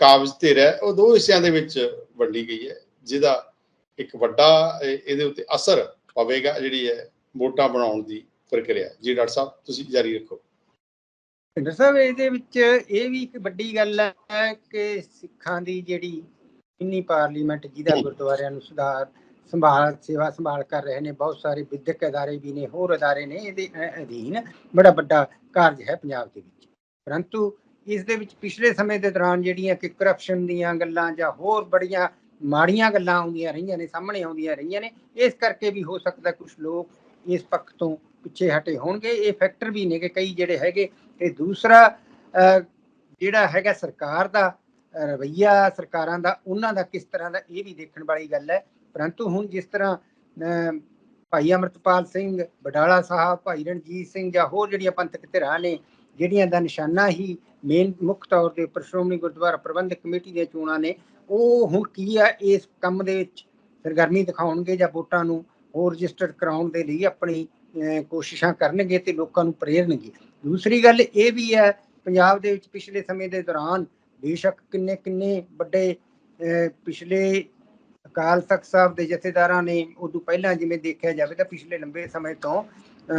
ਕਾਬਜ਼ ਤੇ ਰਹਿ, ਉਹ ਦੋ ਹਿੱਸਿਆਂ ਦੇ ਵਿੱਚ ਵੰਡੀ ਗਈ ਹੈ, ਜਿਹਦਾ ਇੱਕ ਵੱਡਾ ਇਹਦੇ ਉੱਤੇ ਅਸਰ ਪਵੇਗਾ ਜਿਹੜੀ ਹੈ ਵੋਟਾਂ ਬਣਾਉਣ ਦੀ ਪ੍ਰਕਿਰਿਆ। ਜੀ ਡਾਕਟਰ ਸਾਹਿਬ ਤੁਸੀਂ ਜਾਰੀ ਰੱਖੋ। ਪਿੰਦਰ ਸਾਹਿਬ ਇਹਦੇ ਵਿੱਚ ਇਹ ਵੀ ਇੱਕ ਵੱਡੀ ਗੱਲ ਹੈ ਕਿ ਸਿੱਖਾਂ ਦੀ ਜਿਹੜੀ ਇੰਨੀ ਪਾਰਲੀਮੈਂਟ ਜਿਹਦਾ ਗੁਰਦੁਆਰਿਆਂ ਨੂੰ ਸੁਧਾਰ ਸੰਭਾਲ ਸੇਵਾ ਸੰਭਾਲ ਕਰ ਰਹੇ ਨੇ ਬਹੁਤ ਸਾਰੇ ਵਿਦਿਅਕ ਅਦਾਰੇ ਵੀ ਨੇ ਹੋਰ ਅਦਾਰੇ ਨੇ ਇਹਦੇ ਅਧੀਨ ਬੜਾ ਵੱਡਾ ਕਾਰਜ ਹੈ ਪੰਜਾਬ ਦੇ ਵਿੱਚ। ਪਰੰਤੂ ਇਸ ਦੇ ਵਿੱਚ ਪਿਛਲੇ ਸਮੇਂ ਦੇ ਦੌਰਾਨ ਜਿਹੜੀਆਂ ਕਿ ਕਰਪਸ਼ਨ ਦੀਆਂ ਗੱਲਾਂ ਜਾਂ ਹੋਰ ਬੜੀਆਂ ਮਾੜੀਆਂ ਗੱਲਾਂ ਆਉਂਦੀਆਂ ਰਹੀਆਂ ਨੇ ਸਾਹਮਣੇ ਆਉਂਦੀਆਂ ਰਹੀਆਂ ਨੇ। ਇਸ ਕਰਕੇ ਵੀ ਹੋ ਸਕਦਾ ਕੁਝ ਲੋਕ ਇਸ ਪੱਖ ਤੋਂ ਪਿੱਛੇ ਹਟੇ ਹੋਣਗੇ। ਇਹ ਫੈਕਟਰ ਵੀ ਨੇ ਕਿ ਕਈ ਜਿਹੜੇ ਹੈਗੇ ਤੇ ਦੂਸਰਾ ਜਿਹੜਾ ਹੈਗਾ ਸਰਕਾਰ ਦਾ ਅਹ, ਰਵੱਈਆ ਸਰਕਾਰਾਂ ਦਾ ਉਹਨਾਂ ਦਾ ਕਿਸ ਤਰ੍ਹਾਂ ਦਾ ਇਹ ਵੀ ਦੇਖਣ ਵਾਲੀ ਗੱਲ ਹੈ। ਪਰੰਤੂ ਹੁਣ ਜਿਸ ਤਰ੍ਹਾਂ ਭਾਈ ਅਮਰਤਪਾਲ ਸਿੰਘ ਬਡਾਲਾ ਸਾਹਿਬ ਭਾਈ ਰਣਜੀਤ ਸਿੰਘ ਜਾਂ ਹੋਰ ਜਿਹੜੀਆਂ ਪੰਥਕ ਧਿਰਾਂ ਨੇ ਜਿਹੜੀਆਂ ਦਾ ਨਿਸ਼ਾਨਾ ਹੀ ਮੇਨ ਮੁੱਖ ਤੌਰ ਦੇ ਉੱਪਰ ਸ਼੍ਰੋਮਣੀ ਗੁਰਦੁਆਰਾ ਪ੍ਰਬੰਧਕ ਕਮੇਟੀ ਦੀਆਂ ਚੋਣਾਂ ਨੇ ਉਹ ਹੁਣ ਕੀ ਆ ਇਸ ਕੰਮ ਦੇ ਵਿੱਚ ਸਰਗਰਮੀ ਦਿਖਾਉਣਗੇ ਜਾਂ ਵੋਟਾਂ ਨੂੰ ਹੋਰ ਰਜਿਸਟਰਡ ਕਰਾਉਣ ਦੇ ਲਈ ਆਪਣੀ ਅਹ, ਕੋਸ਼ਿਸ਼ਾਂ ਕਰਨਗੇ ਤੇ ਲੋਕਾਂ ਨੂੰ ਪ੍ਰੇਰਨਗੇ। ਦੂਸਰੀ ਗੱਲ ਇਹ ਵੀ ਹੈ ਪੰਜਾਬ ਦੇ ਵਿੱਚ ਪਿਛਲੇ ਸਮੇਂ ਦੇ ਦੌਰਾਨ ਬੇਸ਼ੱਕ ਕਿੰਨੇ ਕਿੰਨੇ ਵੱਡੇ ਅਹ, ਪਿਛਲੇ ਅਕਾਲ ਤਖਤ ਸਾਹਿਬ ਦੇ ਜਥੇਦਾਰਾਂ ਨੇ ਉਦੋਂ ਪਹਿਲਾਂ ਜਿਵੇਂ ਦੇਖਿਆ ਜਾਵੇ ਤਾਂ ਪਿਛਲੇ ਲੰਬੇ ਸਮੇਂ ਤੋਂ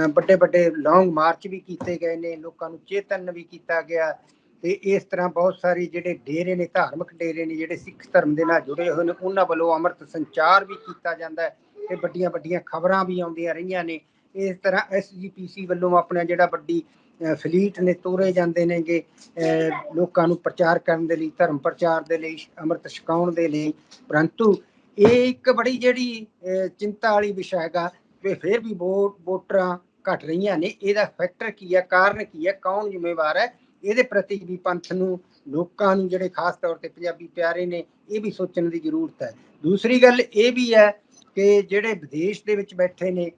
ਵੱਡੇ ਵੱਡੇ ਲੌਂਗ ਮਾਰਚ ਵੀ ਕੀਤੇ ਗਏ ਨੇ ਲੋਕਾਂ ਨੂੰ ਚੇਤਨ ਵੀ ਕੀਤਾ ਗਿਆ। ਤੇ ਇਸ ਤਰ੍ਹਾਂ ਬਹੁਤ ਸਾਰੇ ਜਿਹੜੇ ਡੇਰੇ ਨੇ, ਧਾਰਮਿਕ ਡੇਰੇ ਨੇ, ਜਿਹੜੇ ਸਿੱਖ ਧਰਮ ਦੇ ਨਾਲ ਜੁੜੇ ਹੋਏ ਨੇ, ਉਹਨਾਂ ਵੱਲੋਂ ਅੰਮ੍ਰਿਤ ਸੰਚਾਰ ਵੀ ਕੀਤਾ ਜਾਂਦਾ ਹੈ ਤੇ ਵੱਡੀਆਂ ਵੱਡੀਆਂ ਖਬਰਾਂ ਵੀ ਆਉਂਦੀਆਂ ਰਹੀਆਂ ਨੇ। ਇਸ ਤਰ੍ਹਾਂ ਐਸਜੀਪੀਸੀ ਵੱਲੋਂ ਆਪਣਾ ਜਿਹੜਾ ਵੱਡੀ ਫਲੀਟ ਨੇ, ਤੋਰੇ ਜਾਂਦੇ ਨੇਗੇ ਲੋਕਾਂ ਨੂੰ ਪ੍ਰਚਾਰ ਕਰਨ ਦੇ ਲਈ, ਧਰਮ ਪ੍ਰਚਾਰ ਦੇ ਲਈ, ਅੰਮ੍ਰਿਤ ਛਕਾਉਣ ਦੇ ਲਈ। ਪਰੰਤੂ ਇਹ ਇੱਕ ਬੜੀ ਜਿਹੜੀ ਚਿੰਤਾ ਵਾਲੀ ਵਿਸ਼ਾ ਹੈਗਾ ਕਿ ਫਿਰ ਵੀ ਵੋਟ ਵੋਟਰਾਂ ਘਟ ਰਹੀਆਂ ਨੇ। ਇਹਦਾ ਫੈਕਟਰ ਕੀ ਹੈ, ਕਾਰਨ ਕੀ ਹੈ, ਕੌਣ ਜ਼ਿੰਮੇਵਾਰ ਹੈ? ਇਹਦੇ ਪ੍ਰਤੀ ਵੀ ਪੰਥ ਨੂੰ, ਲੋਕਾਂ ਨੂੰ ਜਿਹੜੇ ਖਾਸ ਤੌਰ ਤੇ ਪੰਜਾਬੀ ਪਿਆਰੇ ਨੇ, ਇਹ ਵੀ ਸੋਚਣ ਦੀ ਜ਼ਰੂਰਤ ਹੈ। ਦੂਸਰੀ ਗੱਲ ਇਹ ਵੀ ਹੈ ਕਿ ਜਿਹੜੇ ਵਿਦੇਸ਼ ਦੇ ਵਿੱਚ ਬੈਠੇ ਨੇ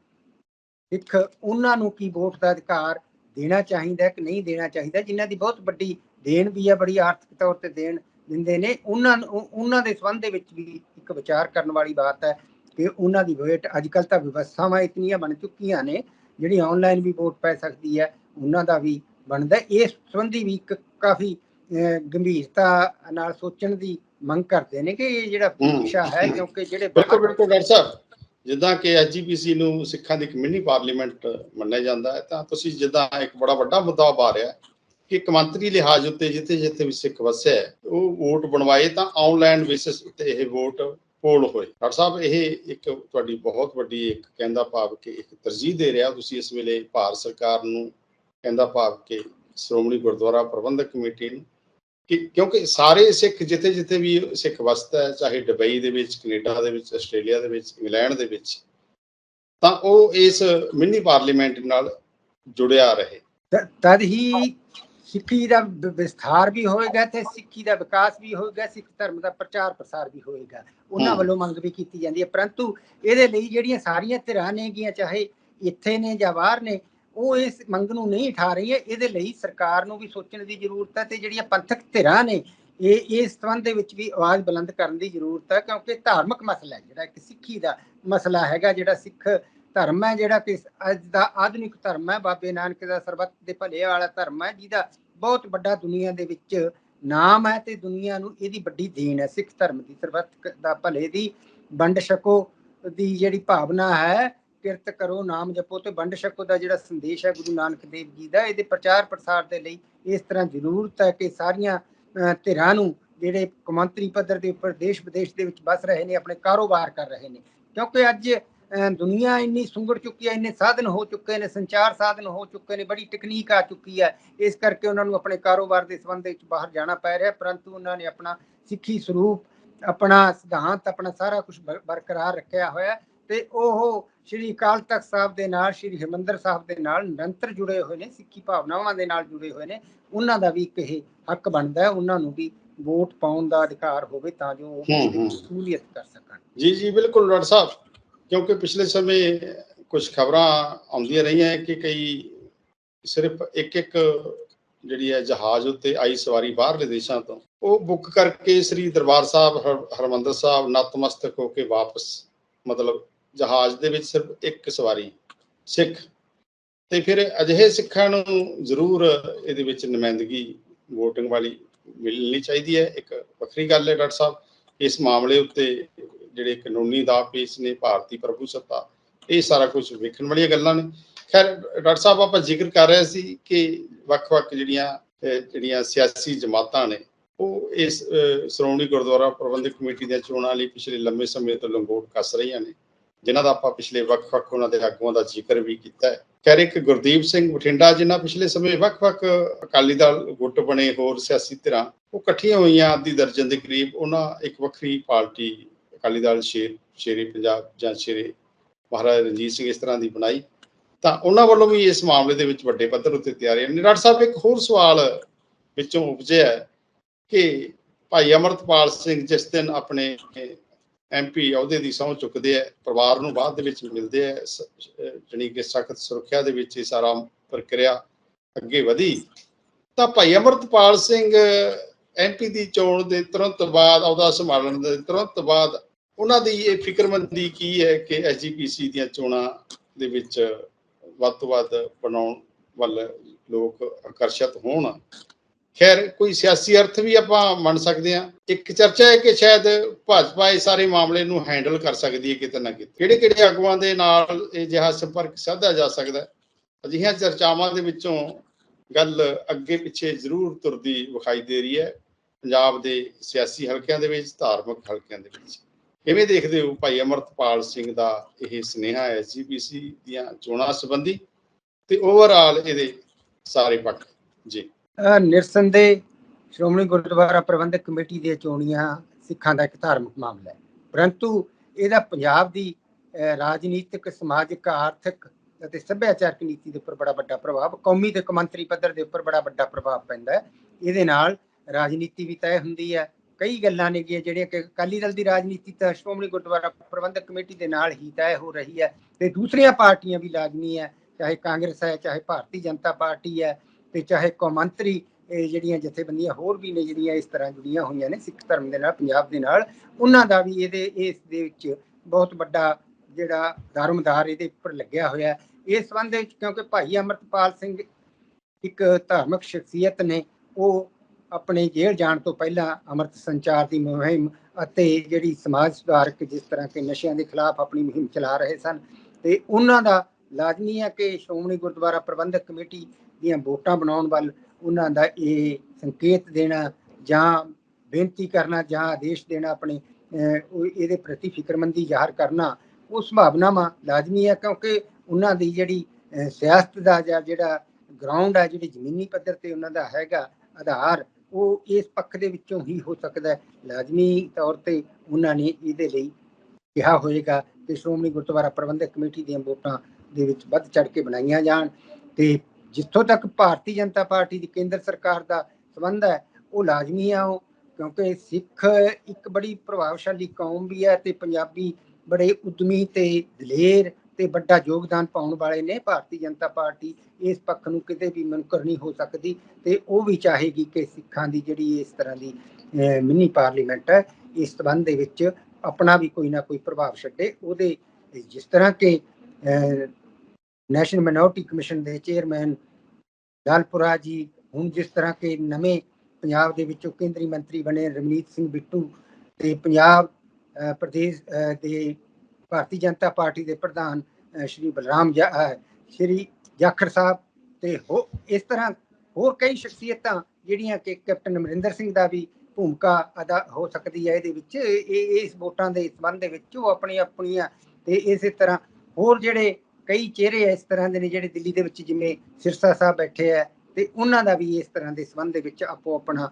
ਸਿੱਖ ਉਹਨਾਂ ਨੂੰ ਕੀ ਵੋਟ ਦਾ ਅਧਿਕਾਰ ਦੇਣਾ ਚਾਹੀਦਾ ਕਿ ਨਹੀਂ ਦੇਣਾ ਚਾਹੀਦਾ, ਜਿਨ੍ਹਾਂ ਦੀ ਬਹੁਤ ਵੱਡੀ ਦੇਣ ਵੀ ਹੈ, ਬੜੀ ਆਰਥਿਕ ਤੌਰ ਤੇ ਦੇਣ ਦਿੰਦੇ ਨੇ, ਉਹਨਾਂ ਉਹਨਾਂ ਦੇ ਸੰਬੰਧ ਦੇ ਵਿੱਚ ਵੀ ਇੱਕ ਵਿਚਾਰ ਕਰਨ ਵਾਲੀ ਬਾਤ ਹੈ ਕਿ ਉਹਨਾਂ ਦੀ ਵੋਟ ਅੱਜ ਕੱਲ ਤਾਂ ਵਿਵਸਥਾਵਾਂ ਇਤਨੀਆਂ ਬਣ ਚੁੱਕੀਆਂ ਨੇ, ਜਿਹੜੀ ਆਨਲਾਈਨ ਵੀ ਵੋਟ ਪੈ ਸਕਦੀ ਹੈ, ਉਹਨਾਂ ਦਾ ਵੀ ਬਣਦਾ। ਇਸ ਸੰਬੰਧੀ ਵੀ ਇੱਕ ਕਾਫੀ ਗੰਭੀਰਤਾ ਨਾਲ ਸੋਚਣ ਦੀ ਮੰਗ ਕਰਦੇ ਨੇ ਕਿ ਇਹ ਜਿਹੜਾ। ਵਿਸ਼ਾ ਹੈ ਕਿਉਂਕਿ ਜਿਹੜੇ ਬਿਲਕੁਲ ਬਿਲਕੁਲ ਡਾਕਟਰ ਸਾਹਿਬ ਜਿੱਦਾਂ ਕਿ ਐਸਜੀਪੀਸੀ ਨੂੰ ਸਿੱਖਾਂ ਦੀ ਮਿੰਨੀ ਪਾਰਲੀਮੈਂਟ ਮੰਨਿਆ ਜਾਂਦਾ ਹੈ ਤਾਂ ਤੁਸੀਂ ਜਿੱਦਾਂ ਇੱਕ ਬੜਾ ਵੱਡਾ ਮੁੱਦਾ ਉਭਾਰ ਰਿਹਾ ਕਿ ਇੱਕ ਮੰਤਰੀ ਲਿਹਾਜ਼ ਉੱਤੇ ਜਿੱਥੇ ਜਿੱਥੇ ਵੀ ਸਿੱਖ ਵਸਿਆ ਉਹ ਵੋਟ ਬਣਵਾਏ ਤਾਂ ਆਨਲਾਈਨ ਬੇਸਿਸ ਉੱਤੇ ਇਹ ਵੋਟ ਪੋਲ ਹੋਏ ਡਾਕਟਰ ਸਾਹਿਬ ਇਹ ਇੱਕ ਤੁਹਾਡੀ ਬਹੁਤ ਵੱਡੀ ਇੱਕ ਕਹਿੰਦਾ ਭਾਵ ਕਿ ਇੱਕ ਤਰਜੀਹ ਦੇ ਰਿਹਾ ਤੁਸੀਂ ਇਸ ਵੇਲੇ ਭਾਰਤ ਸਰਕਾਰ ਨੂੰ ਕਹਿੰਦਾ ਭਾਵ ਕਿ ਸ਼੍ਰੋਮਣੀ ਗੁਰਦੁਆਰਾ ਪ੍ਰਬੰਧਕ ਕਮੇਟੀ ਨੂੰ ਕਿ ਕਿਉਂਕਿ ਸਾਰੇ ਸਿੱਖ ਜਿੱਥੇ ਜਿੱਥੇ ਵੀ ਸਿੱਖ ਵਸਦਾ ਹੈ ਚਾਹੇ ਦੁਬਈ ਦੇ ਵਿੱਚ ਕੈਨੇਡਾ ਦੇ ਵਿੱਚ ਆਸਟ੍ਰੇਲੀਆ ਦੇ ਵਿੱਚ ਇੰਗਲੈਂਡ ਦੇ ਵਿੱਚ ਤਾਂ ਉਹ ਇਸ ਮਿੰਨੀ ਪਾਰਲੀਮੈਂਟ ਨਾਲ ਜੁੜਿਆ ਰਹੇ ਤਦ ਹੀ ਸਿੱਖੀ ਦਾ ਵਿਸਥਾਰ ਵੀ ਹੋਏਗਾ ਤੇ ਸਿੱਖੀ ਦਾ ਵਿਕਾਸ ਵੀ ਹੋਏਗਾ ਸਿੱਖ ਧਰਮ ਦਾ ਪ੍ਰਚਾਰ ਪ੍ਰਸਾਰ ਵੀ ਹੋਏਗਾ ਉਹਨਾਂ। ਵੱਲੋਂ ਮੰਗ ਵੀ ਕੀਤੀ ਜਾਂਦੀ ਹੈ ਪਰੰਤੂ ਇਹਦੇ ਲਈ ਜਿਹੜੀਆਂ ਸਾਰੀਆਂ ਧਿਰਾਂ ਨੇਗੀਆਂ ਚਾਹੇ ਇੱਥੇ ਨੇ ਜਾਂ ਬਾਹਰ ਨੇ ਉਹ ਇਸ ਮੰਗ ਨੂੰ ਨਹੀਂ ਉਠਾ ਹੈ, ਇਹਦੇ ਲਈ ਸਰਕਾਰ ਨੂੰ ਵੀ ਸੋਚਣ ਦੀ ਜ਼ਰੂਰਤ ਹੈ ਤੇ ਜਿਹੜੀਆਂ ਪੰਥਕ ਧਿਰਾਂ ਨੇ, ਇਹ ਇਸ ਸੰਬੰਧ ਦੇ ਵਿੱਚ ਵੀ ਆਵਾਜ਼ ਬੁਲੰਦ ਕਰਨ ਦੀ ਜ਼ਰੂਰਤ ਹੈ, ਕਿਉਂਕਿ ਧਾਰਮਿਕ ਮਸਲਾ ਹੈ, ਜਿਹੜਾ ਇੱਕ ਸਿੱਖੀ ਦਾ ਮਸਲਾ ਹੈਗਾ, ਜਿਹੜਾ ਸਿੱਖ ਧਰਮ ਹੈ, ਜਿਹੜਾ ਕਿ ਅੱਜ ਦਾ ਆਧੁਨਿਕ ਧਰਮ ਹੈ, ਬਾਬੇ ਨਾਨਕ ਦਾ ਸਰਬੱਤ ਦੇ ਭਲੇ ਵਾਲਾ ਧਰਮ ਹੈ, ਜਿਹਦਾ ਬਹੁਤ ਵੱਡਾ ਦੁਨੀਆ ਦੇ ਵਿੱਚ ਨਾਮ ਹੈ ਤੇ ਦੁਨੀਆ ਨੂੰ ਇਹਦੀ ਵੱਡੀ ਦੇਣ ਹੈ, ਸਿੱਖ ਧਰਮ ਦੀ ਸਰਬੱਤ ਦਾ ਭਲੇ ਦੀ ਵੰਡ ਛਕੋ ਦੀ ਜਿਹੜੀ ਭਾਵਨਾ ਹੈ ਕਿਰਤ ਕਰੋ, ਨਾਮ ਜਪੋ ਤੇ ਵੰਡ ਛਕੋ ਦਾ ਜਿਹੜਾ ਸੰਦੇਸ਼ ਹੈ ਗੁਰੂ ਨਾਨਕ ਦੇਵ ਜੀ ਦਾ, ਇਹਦੇ ਪ੍ਰਚਾਰ ਪ੍ਰਸਾਰ ਦੇ ਲਈ ਇਸ ਤਰ੍ਹਾਂ ਜ਼ਰੂਰਤ ਹੈ ਕਿ ਸਾਰੀਆਂ ਧਿਰਾਂ ਨੂੰ ਜਿਹੜੇ ਕੌਮਾਂਤਰੀ ਪੱਧਰ ਦੇ ਉੱਪਰ ਦੇਸ਼ ਵਿਦੇਸ਼ ਦੇ ਵਿੱਚ ਵੱਸ ਰਹੇ ਨੇ, ਆਪਣੇ ਕਾਰੋਬਾਰ ਕਰ ਰਹੇ ਨੇ। ਕਿਉਂਕਿ ਅੱਜ ਦੁਨੀਆ ਇੰਨੀ ਸੁੰਗੜ ਚੁੱਕੀ ਹੈ, ਇੰਨੇ ਸਾਧਨ ਹੋ ਚੁੱਕੇ ਨੇ, ਸੰਚਾਰ ਸਾਧਨ ਹੋ ਚੁੱਕੇ ਨੇ, ਬੜੀ ਟੈਕਨੀਕ ਆ ਚੁੱਕੀ ਹੈ। ਇਸ ਕਰਕੇ ਉਹਨਾਂ ਨੂੰ ਆਪਣੇ ਕਾਰੋਬਾਰ ਦੇ ਸੰਬੰਧ ਵਿੱਚ ਬਾਹਰ ਜਾਣਾ ਪੈ ਰਿਹਾ, ਪਰੰਤੂ ਉਹਨਾਂ ਨੇ ਆਪਣਾ ਸਿੱਖੀ ਸਰੂਪ, ਆਪਣਾ ਸਿਧਾਂਤ, ਆਪਣਾ ਸਾਰਾ ਕੁਝ ਬਰਕਰਾਰ ਰੱਖਿਆ ਹੋਇਆ ਤੇ ਉਹ ਸ਼੍ਰੀ ਅਕਾਲ ਤਖਤ ਸਾਹਿਬ ਦੇ ਨਾਲ ਸ਼੍ਰੀ ਹਰਿਮੰਦਰ ਸਾਹਿਬ ਦੇ ਨਾਲ ਨਿਰੰਤਰ ਜੁੜੇ ਹੋਏ ਨੇ ਸਿੱਖੀ ਭਾਵਨਾਵਾਂ ਦੇ ਨਾਲ ਜੁੜੇ ਹੋਏ ਨੇ। ਉਹਨਾਂ ਦਾ ਵੀ ਇੱਕ ਇਹ ਹੱਕ ਬਣਦਾ ਹੈ ਉਹਨਾਂ ਨੂੰ ਵੀ ਵੋਟ ਪਾਉਣ ਦਾ ਅਧਿਕਾਰ ਹੋਵੇ ਤਾਂ ਜੋ ਉਹ। ਸ਼ਮੂਲੀਅਤ ਕਰ ਸਕਣ। ਜੀ ਜੀ ਬਿਲਕੁਲ ਡਾਕਟਰ ਸਾਹਿਬ ਕਿਉਂਕਿ ਪਿਛਲੇ ਸਮੇਂ ਕੁਝ ਖਬਰਾਂ ਆਉਂਦੀਆਂ ਰਹੀਆਂ ਕਿ ਕਈ ਸਿਰਫ ਇੱਕ ਇੱਕ ਜਿਹੜੀ ਹੈ ਜਹਾਜ਼ ਉੱਤੇ ਆਈ ਸਵਾਰੀ ਬਾਹਰਲੇ ਦੇਸ਼ਾਂ ਤੋਂ। ਉਹ ਬੁੱਕ ਕਰਕੇ ਸ੍ਰੀ ਦਰਬਾਰ ਸਾਹਿਬ ਹਰ- ਹਰਿਮੰਦਰ ਸਾਹਿਬ ਨਤਮਸਤਕ ਹੋ ਕੇ ਵਾਪਸ ਮਤਲਬ ਜਹਾਜ਼ ਦੇ ਵਿੱਚ ਸਿਰਫ ਇੱਕ ਸਵਾਰੀ, ਸਿੱਖ। ਤੇ ਫਿਰ ਅਜਿਹੇ ਸਿੱਖਾਂ ਨੂੰ ਜ਼ਰੂਰ ਇਹਦੇ ਵਿੱਚ ਨੁਮਾਇੰਦਗੀ VOTING ਵਾਲੀ ਮਿਲਣੀ ਚਾਹੀਦੀ ਹੈ। ਇੱਕ ਵੱਖਰੀ ਗੱਲ ਹੈ ਡਾਕਟਰ ਸਾਹਿਬ, ਇਸ ਮਾਮਲੇ ਉੱਤੇ ਜਿਹੜੇ ਕਾਨੂੰਨੀ ਦਾ ਪੇਸ਼ ਨੇ, ਭਾਰਤੀ ਪ੍ਰਭੂ ਸੱਤਾ, ਇਹ ਸਾਰਾ ਕੁਝ ਵੇਖਣ ਵਾਲੀਆਂ ਗੱਲਾਂ ਨੇ। ਖੈਰ, ਡਾਕਟਰ ਸਾਹਿਬ, ਆਪਾਂ ਜ਼ਿਕਰ ਕਰ ਰਹੇ ਸੀ ਕਿ ਵੱਖ-ਵੱਖ ਜਿਹੜੀਆਂ ਜਿਹੜੀਆਂ ਸਿਆਸੀ ਜਮਾਤਾਂ ਨੇ, ਉਹ ਇਸ ਸ਼੍ਰੋਮਣੀ ਗੁਰਦੁਆਰਾ ਪ੍ਰਬੰਧਕ ਕਮੇਟੀ ਦੀਆਂ ਚੋਣਾਂ ਲਈ ਪਿਛਲੇ ਲੰਮੇ ਸਮੇਂ ਤੋਂ ਲੰਗੋਟ ਕੱਸ ਰਹੀਆਂ ਨੇ। ਜਿਨ੍ਹਾਂ ਦਾ ਆਪਾਂ ਪਿਛਲੇ ਵੱਖ-ਵੱਖ ਉਹਨਾਂ ਦੇ ਆਗੂਆਂ ਦਾ ਜ਼ਿਕਰ ਵੀ ਕੀਤਾ ਹੈ। ਖੈਰ ਗੁਰਦੀਪ ਸਿੰਘ ਬਠਿੰਡਾ, ਜਿਨ੍ਹਾਂ ਪਿਛਲੇ ਸਮੇਂ ਵੱਖ-ਵੱਖ ਅਕਾਲੀ ਦਲ ਗੁੱਟ ਬਣੇ, ਹੋਰ ਸਿਆਸੀ ਧਿਰਾਂ, ਉਹ ਇਕੱਠੀਆਂ ਹੋਈਆਂ ਅੱਧੀ ਦਰਜਨ ਦੇ ਕਰੀਬ, ਉਹਨਾਂ ਇੱਕ ਵੱਖਰੀ ਪਾਰਟੀ ਅਕਾਲੀ ਦਲ ਸ਼ੇਰ, ਸ਼ੇਰੇ ਪੰਜਾਬ ਜਾਂ ਸ਼ੇਰੇ ਮਹਾਰਾਜਾ ਰਣਜੀਤ ਸਿੰਘ ਇਸ ਤਰ੍ਹਾਂ ਦੀ ਬਣਾਈ। ਤਾਂ ਉਹਨਾਂ ਵੱਲੋਂ ਵੀ ਇਸ ਮਾਮਲੇ ਦੇ ਵਿੱਚ ਵੱਡੇ ਪੱਧਰ ਉੱਤੇ ਤਿਆਰੀਆਂ ਨੇ। ਡਾਕਟਰ ਸਾਹਿਬ, ਇੱਕ ਹੋਰ ਸਵਾਲ ਵਿੱਚੋਂ ਉਪਜਿਆ ਕਿ ਭਾਈ ਅਮਰਤਪਾਲ ਸਿੰਘ ਜਿਸ ਦਿਨ ਆਪਣੇ ਐਮਪੀ ਅਹੁਦੇ ਦੀ ਸਹੁੰ ਚੁੱਕਦੇ ਆ, ਪਰਿਵਾਰ ਨੂੰ ਬਾਅਦ ਦੇ ਵਿੱਚ ਮਿਲਦੇ ਆ, ਸ- ਕਿ ਸਖਤ ਸੁਰੱਖਿਆ ਦੇ ਵਿੱਚ ਇਹ ਸਾਰਾ ਪ੍ਰਕਿਰਿਆ ਅੱਗੇ ਵਧੀ। ਤਾਂ ਭਾਈ ਅਮਰਤਪਾਲ ਸਿੰਘ ਐਮਪੀ ਦੀ ਚੋਣ ਦੇ ਤੁਰੰਤ ਬਾਅਦ, ਅਹੁਦਾ ਸੰਭਾਲਣ ਦੇ ਤੁਰੰਤ ਬਾਅਦ ਉਹਨਾਂ ਦੀ ਇਹ ਫਿਕਰਮੰਦੀ ਕੀ ਹੈ ਕਿ ਐਸਜੀਪੀਸੀ ਦੀਆਂ ਚੋਣਾਂ ਦੇ ਵਿੱਚ ਵੱਧ ਤੋਂ ਵੱਧ ਬਣਾਉਣ ਵੱਲ ਲੋਕ ਆਕਰਸ਼ਿਤ ਹੋਣ? ਖੈਰ, ਕੋਈ ਸਿਆਸੀ ਅਰਥ ਵੀ ਆਪਾਂ ਮੰਨ ਸਕਦੇ ਹਾਂ। ਇੱਕ ਚਰਚਾ ਹੈ ਕਿ ਸ਼ਾਇਦ ਭਾਜਪਾ ਇਹ ਸਾਰੇ ਮਾਮਲੇ ਨੂੰ ਹੈਂਡਲ ਕਰ ਸਕਦੀ ਹੈ ਕਿਤੇ ਨਾ ਕਿਤੇ। ਕਿਹੜੇ ਕਿਹੜੇ ਆਗੂਆਂ ਦੇ ਨਾਲ ਇਹ ਜਿਹਾ ਸੰਪਰਕ ਸਾਧਿਆ ਜਾ ਸਕਦਾ ਅਜਿਹੀਆਂ ਚਰਚਾਵਾਂ ਦੇ ਵਿੱਚੋਂ ਗੱਲ ਅੱਗੇ ਪਿੱਛੇ ਜ਼ਰੂਰ ਤੁਰਦੀ ਵਿਖਾਈ ਦੇ ਰਹੀ ਹੈ। ਪੰਜਾਬ ਦੇ ਸਿਆਸੀ ਹਲਕਿਆਂ ਦੇ ਵਿੱਚ, ਧਾਰਮਿਕ ਹਲਕਿਆਂ ਦੇ ਵਿੱਚ। ਕਿਵੇਂ ਦੇਖਦੇ ਹੋ ਭਾਈ ਅਮਰਤਪਾਲ ਸਿੰਘ ਦਾ ਇਹ ਸੁਨੇਹਾ ਹੈ ਜੀਪੀਸੀ ਦੀਆਂ ਚੋਣਾਂ ਸੰਬੰਧੀ? ਤੇ ਓਵਰਆਲ ਇਹਦੇ ਸਾਰੇ ਪੱਖ। ਜੀ। ਨਿਰਸੰਦੇਹ ਸ਼੍ਰੋਮਣੀ ਗੁਰਦੁਆਰਾ ਪ੍ਰਬੰਧਕ ਕਮੇਟੀ ਦੀਆਂ ਚੋਣੀਆਂ ਸਿੱਖਾਂ ਦਾ ਇੱਕ ਧਾਰਮਿਕ ਮਾਮਲਾ ਹੈ। ਪਰੰਤੂ ਇਹਦਾ ਪੰਜਾਬ ਦੀ ਰਾਜਨੀਤਿਕ, ਸਮਾਜਿਕ, ਆਰਥਿਕ ਅਤੇ ਸੱਭਿਆਚਾਰਕ ਨੀਤੀ ਦੇ ਉੱਪਰ ਬੜਾ ਵੱਡਾ ਪ੍ਰਭਾਵ, ਕੌਮੀ ਤੇ ਕੌਮਾਂਤਰੀ ਪੱਧਰ ਦੇ ਉੱਪਰ ਬੜਾ ਵੱਡਾ ਪ੍ਰਭਾਵ ਪੈਂਦਾ ਹੈ। ਇਹਦੇ ਨਾਲ ਰਾਜਨੀਤੀ ਵੀ ਤੈਅ ਹੁੰਦੀ ਹੈ। ਕਈ ਗੱਲਾਂ ਨੇ ਜਿਹੜੀਆਂ ਕਿ ਅਕਾਲੀ ਦਲ ਦੀ ਰਾਜਨੀਤੀ ਤਾਂ ਸ਼੍ਰੋਮਣੀ ਗੁਰਦੁਆਰਾ ਪ੍ਰਬੰਧਕ ਕਮੇਟੀ ਦੇ ਨਾਲ ਹੀ ਤੈਅ ਹੋ ਰਹੀ ਹੈ ਤੇ ਦੂਸਰੀਆਂ ਪਾਰਟੀਆਂ ਵੀ ਲਾਜ਼ਮੀ ਹੈ, ਚਾਹੇ ਕਾਂਗਰਸ ਹੈ, ਚਾਹੇ ਭਾਰਤੀ ਜਨਤਾ ਪਾਰਟੀ ਹੈ। ਤੇ ਚਾਹੇ ਕੌਮਾਂਤਰੀ, ਇਹ ਜਿਹੜੀਆਂ ਜਥੇਬੰਦੀਆਂ ਹੋਰ ਵੀ ਨੇ ਜਿਹੜੀਆਂ ਇਸ ਤਰ੍ਹਾਂ ਜੁੜੀਆਂ ਹੋਈਆਂ ਨੇ ਸਿੱਖ ਧਰਮ ਦੇ ਨਾਲ, ਪੰਜਾਬ ਦੇ ਨਾਲ, ਉਹਨਾਂ ਦਾ ਵੀ ਇਹਦੇ, ਇਸ ਦੇ ਵਿੱਚ ਬਹੁਤ ਵੱਡਾ ਜਿਹੜਾ ਧਰਮਦਾਰ ਇਹਦੇ ਉੱਪਰ ਲੱਗਿਆ ਹੋਇਆ ਇਸ ਸੰਬੰਧ ਵਿੱਚ ਕਿਉਂਕਿ ਭਾਈ ਅਮਰਤਪਾਲ ਸਿੰਘ ਇੱਕ ਧਾਰਮਿਕ ਸ਼ਖਸੀਅਤ ਨੇ, ਉਹ ਆਪਣੇ ਜੇਲ੍ਹ ਜਾਣ ਤੋਂ ਪਹਿਲਾਂ ਅੰਮ੍ਰਿਤ ਸੰਚਾਰ ਦੀ ਮੁਹਿੰਮ ਅਤੇ ਜਿਹੜੀ ਸਮਾਜ ਸੁਧਾਰਕ ਜਿਸ ਤਰ੍ਹਾਂ ਕਿ ਨਸ਼ਿਆਂ ਦੇ ਖਿਲਾਫ ਆਪਣੀ ਮੁਹਿੰਮ ਚਲਾ ਰਹੇ ਸਨ, ਤੇ ਉਹਨਾਂ ਦਾ ਲਾਜ਼ਮੀ ਹੈ ਕਿ ਸ਼੍ਰੋਮਣੀ ਗੁਰਦੁਆਰਾ ਪ੍ਰਬੰਧਕ ਕਮੇਟੀ ਦੀਆਂ ਵੋਟਾਂ ਬਣਾਉਣ ਵੱਲ ਉਹਨਾਂ ਦਾ ਇਹ ਸੰਕੇਤ ਦੇਣਾ ਜਾਂ ਬੇਨਤੀ ਕਰਨਾ ਜਾਂ ਆਦੇਸ਼ ਦੇਣਾ ਆਪਣੇ ਇਹਦੇ ਪ੍ਰਤੀ ਫਿਕਰਮੰਦੀ ਜ਼ਾਹਰ ਕਰਨਾ, ਉਹ ਸੰਭਾਵਨਾਵਾਂ ਲਾਜ਼ਮੀ ਹੈ ਕਿਉਂਕਿ ਉਹਨਾਂ ਦੀ ਜਿਹੜੀ ਸਿਆਸਤ ਦਾ ਜਾਂ ਜਿਹੜਾ ਗਰਾਊਂਡ ਹੈ ਜਿਹੜੀ ਜ਼ਮੀਨੀ ਪੱਧਰ ਤੇ ਉਹਨਾਂ ਦਾ ਹੈਗਾ ਆਧਾਰ, ਉਹ ਇਸ ਪੱਖ ਦੇ ਵਿੱਚੋਂ ਹੀ ਹੋ ਸਕਦਾ ਹੈ। ਲਾਜ਼ਮੀ ਤੌਰ ਤੇ ਉਹਨਾਂ ਨੇ ਇਹਦੇ ਲਈ ਕਿਹਾ ਹੋਏਗਾ ਕਿ ਸ਼੍ਰੋਮਣੀ ਗੁਰਦੁਆਰਾ ਪ੍ਰਬੰਧਕ ਕਮੇਟੀ ਦੀਆਂ ਵੋਟਾਂ ਦੇ ਵਿੱਚ ਵੱਧ ਚੜ ਕੇ ਬਣਾਈਆਂ ਜਾਣ ਤੇ ਜਿੱਥੋਂ ਤੱਕ ਭਾਰਤੀ ਜਨਤਾ ਪਾਰਟੀ ਦੀ ਕੇਂਦਰ ਸਰਕਾਰ ਦਾ ਸੰਬੰਧ ਹੈ, ਉਹ ਲਾਜ਼ਮੀ ਆ ਉਹ, ਕਿਉਂਕਿ ਸਿੱਖ ਇੱਕ ਬੜੀ ਪ੍ਰਭਾਵਸ਼ਾਲੀ ਕੌਮ ਵੀ ਹੈ ਤੇ ਪੰਜਾਬੀ ਬੜੇ ਉਦਮੀ ਤੇ ਦਲੇਰ ਤੇ ਵੱਡਾ ਯੋਗਦਾਨ ਪਾਉਣ ਵਾਲੇ ਨੇ ਭਾਰਤੀ ਜਨਤਾ ਪਾਰਟੀ। ਇਸ ਪੱਖ ਨੂੰ ਕਿਤੇ ਵੀ ਮੁਨਕਰ ਨਹੀਂ ਹੋ ਸਕਦੀ ਤੇ ਉਹ ਵੀ ਚਾਹੇਗੀ ਕਿ ਸਿੱਖਾਂ ਦੀ ਜਿਹੜੀ ਇਸ ਤਰ੍ਹਾਂ ਦੀ ਮਿੰਨੀ ਪਾਰਲੀਮੈਂਟ ਹੈ, ਇਸ ਸੰਬੰਧ ਦੇ ਵਿੱਚ ਆਪਣਾ ਵੀ ਕੋਈ ਨਾ ਕੋਈ ਪ੍ਰਭਾਵ ਛੱਡੇ। ਉਹਦੇ ਜਿਸ ਤਰ੍ਹਾਂ ਕਿ ਨੈਸ਼ਨਲ ਮਿਨੋਰਟੀ ਕਮਿਸ਼ਨ ਦੇ ਚੇਅਰਮੈਨ ਲਾਲਪੁਰਾ ਜੀ, ਹੁਣ ਜਿਸ ਤਰ੍ਹਾਂ ਕਿ ਨਵੇਂ ਪੰਜਾਬ ਦੇ ਵਿੱਚੋਂ ਕੇਂਦਰੀ ਮੰਤਰੀ ਬਣੇ ਰਮਨੀਤ ਸਿੰਘ ਬਿੱਟੂ ਤੇ ਪੰਜਾਬ ਪ੍ਰਦੇਸ਼ ਦੇ ਭਾਰਤੀ ਜਨਤਾ ਪਾਰਟੀ ਦੇ ਪ੍ਰਧਾਨ ਸ਼੍ਰੀ ਬਲਰਾਮ ਜਾ ਸ਼੍ਰੀ ਜਾਖੜ ਸਾਹਿਬ ਤੇ ਹੋ, ਇਸ ਤਰ੍ਹਾਂ ਹੋਰ ਕਈ ਸ਼ਖਸੀਅਤਾਂ ਜਿਹੜੀਆਂ ਕਿ ਕੈਪਟਨ ਅਮਰਿੰਦਰ ਸਿੰਘ ਦਾ ਵੀ ਭੂਮਿਕਾ ਅਦਾ ਹੋ ਸਕਦੀ ਹੈ ਇਹਦੇ ਵਿੱਚ, ਇਹ ਇਸ ਵੋਟਾਂ ਦੇ ਸੰਬੰਧ ਦੇ ਵਿੱਚ ਉਹ ਆਪਣੀ ਆਪਣੀਆਂ ਤੇ ਇਸੇ ਤਰ੍ਹਾਂ ਹੋਰ ਜਿਹੜੇ ਕਈ ਚਿਹਰੇ ਇਸ ਤਰ੍ਹਾਂ ਦੇ ਨੇ ਜਿਹੜੇ ਦਿੱਲੀ ਦੇ ਵਿੱਚ ਜਿਵੇਂ ਸਿਰਸਾ ਸਾਹਿਬ ਬੈਠੇ ਆ ਤੇ ਉਹਨਾਂ ਦਾ ਵੀ ਇਸ ਤਰ੍ਹਾਂ ਦੇ ਸੰਬੰਧ ਦੇ ਵਿੱਚ ਆਪੋ ਆਪਣਾ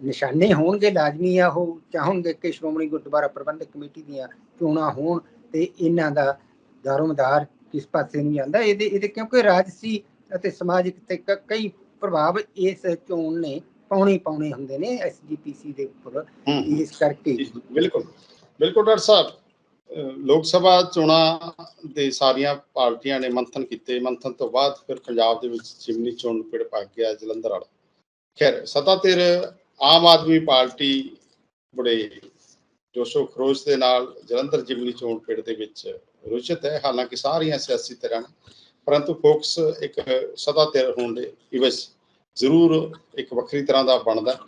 ਨਿਸ਼ਾਨੇ ਹੋਣਗੇ ਲਾਜ਼ਮੀ ਆ ਉਹ ਚਾਹਣਗੇ ਕਿ ਸ਼੍ਰੋਮਣੀ ਗੁਰਦੁਆਰਾ ਪ੍ਰਬੰਧਕ ਕਮੇਟੀ ਦੀਆਂ ਚੋਣਾਂ ਹੋਣ ਤੇ ਇਹਨਾਂ ਦਾ ਦਾਰੋਮਦਾਰ ਕਿਸ ਪਾਸੇ ਨੂੰ ਜਾਂਦਾ ਇਹਦੇ ਇਹਦੇ ਕਿਉਂਕਿ ਰਾਜਸੀ ਅਤੇ ਸਮਾਜਿਕ ਤੇ ਕਈ ਪ੍ਰਭਾਵ ਇਸ ਚੋਣ ਨੇ ਪਾਉਣੇ ਪਾਉਣੇ ਹੁੰਦੇ ਨੇ ਐਸਜੀਪੀਸੀ ਦੇ ਉੱਪਰ। ਇਸ ਕਰਕੇ ਬਿਲਕੁਲ ਬਿਲਕੁਲ ਡਾਕਟਰ ਸਾਹਿਬ। ਲੋਕ ਸਭਾ ਚੋਣਾਂ ਦੇ ਸਾਰੀਆਂ ਪਾਰਟੀਆਂ ਨੇ ਮੰਥਨ ਕੀਤੇ। ਮੰਥਨ ਤੋਂ ਬਾਅਦ ਫਿਰ ਪੰਜਾਬ ਦੇ ਵਿੱਚ ਜਿਮਨੀ ਚੋਣ ਪਿੜ ਪਾ ਗਿਆ ਜਲੰਧਰ ਵਾਲਾ। ਖੈਰ ਸਤਾ ਤੇਰ ਆਮ ਆਦਮੀ ਪਾਰਟੀ ਬੜੇ ਜੋਸ਼ੋ ਖਰੋਸ਼ ਦੇ ਨਾਲ ਜਲੰਧਰ ਜਿਮਨੀ ਚੋਣ ਪਿੜ ਦੇ ਵਿੱਚ ਰੁਚਿਤ ਹੈ। ਹਾਲਾਂਕਿ ਸਾਰੀਆਂ ਸਿਆਸੀ ਧਿਰਾਂ ਪਰੰਤੂ ਫੋਕਸ ਇੱਕ ਸਤਾ ਤੇਰ ਹੋਣ ਦੇ ਇਵਸ ਜ਼ਰੂਰ ਇੱਕ ਵੱਖਰੀ ਤਰ੍ਹਾਂ ਦਾ ਬਣਦਾ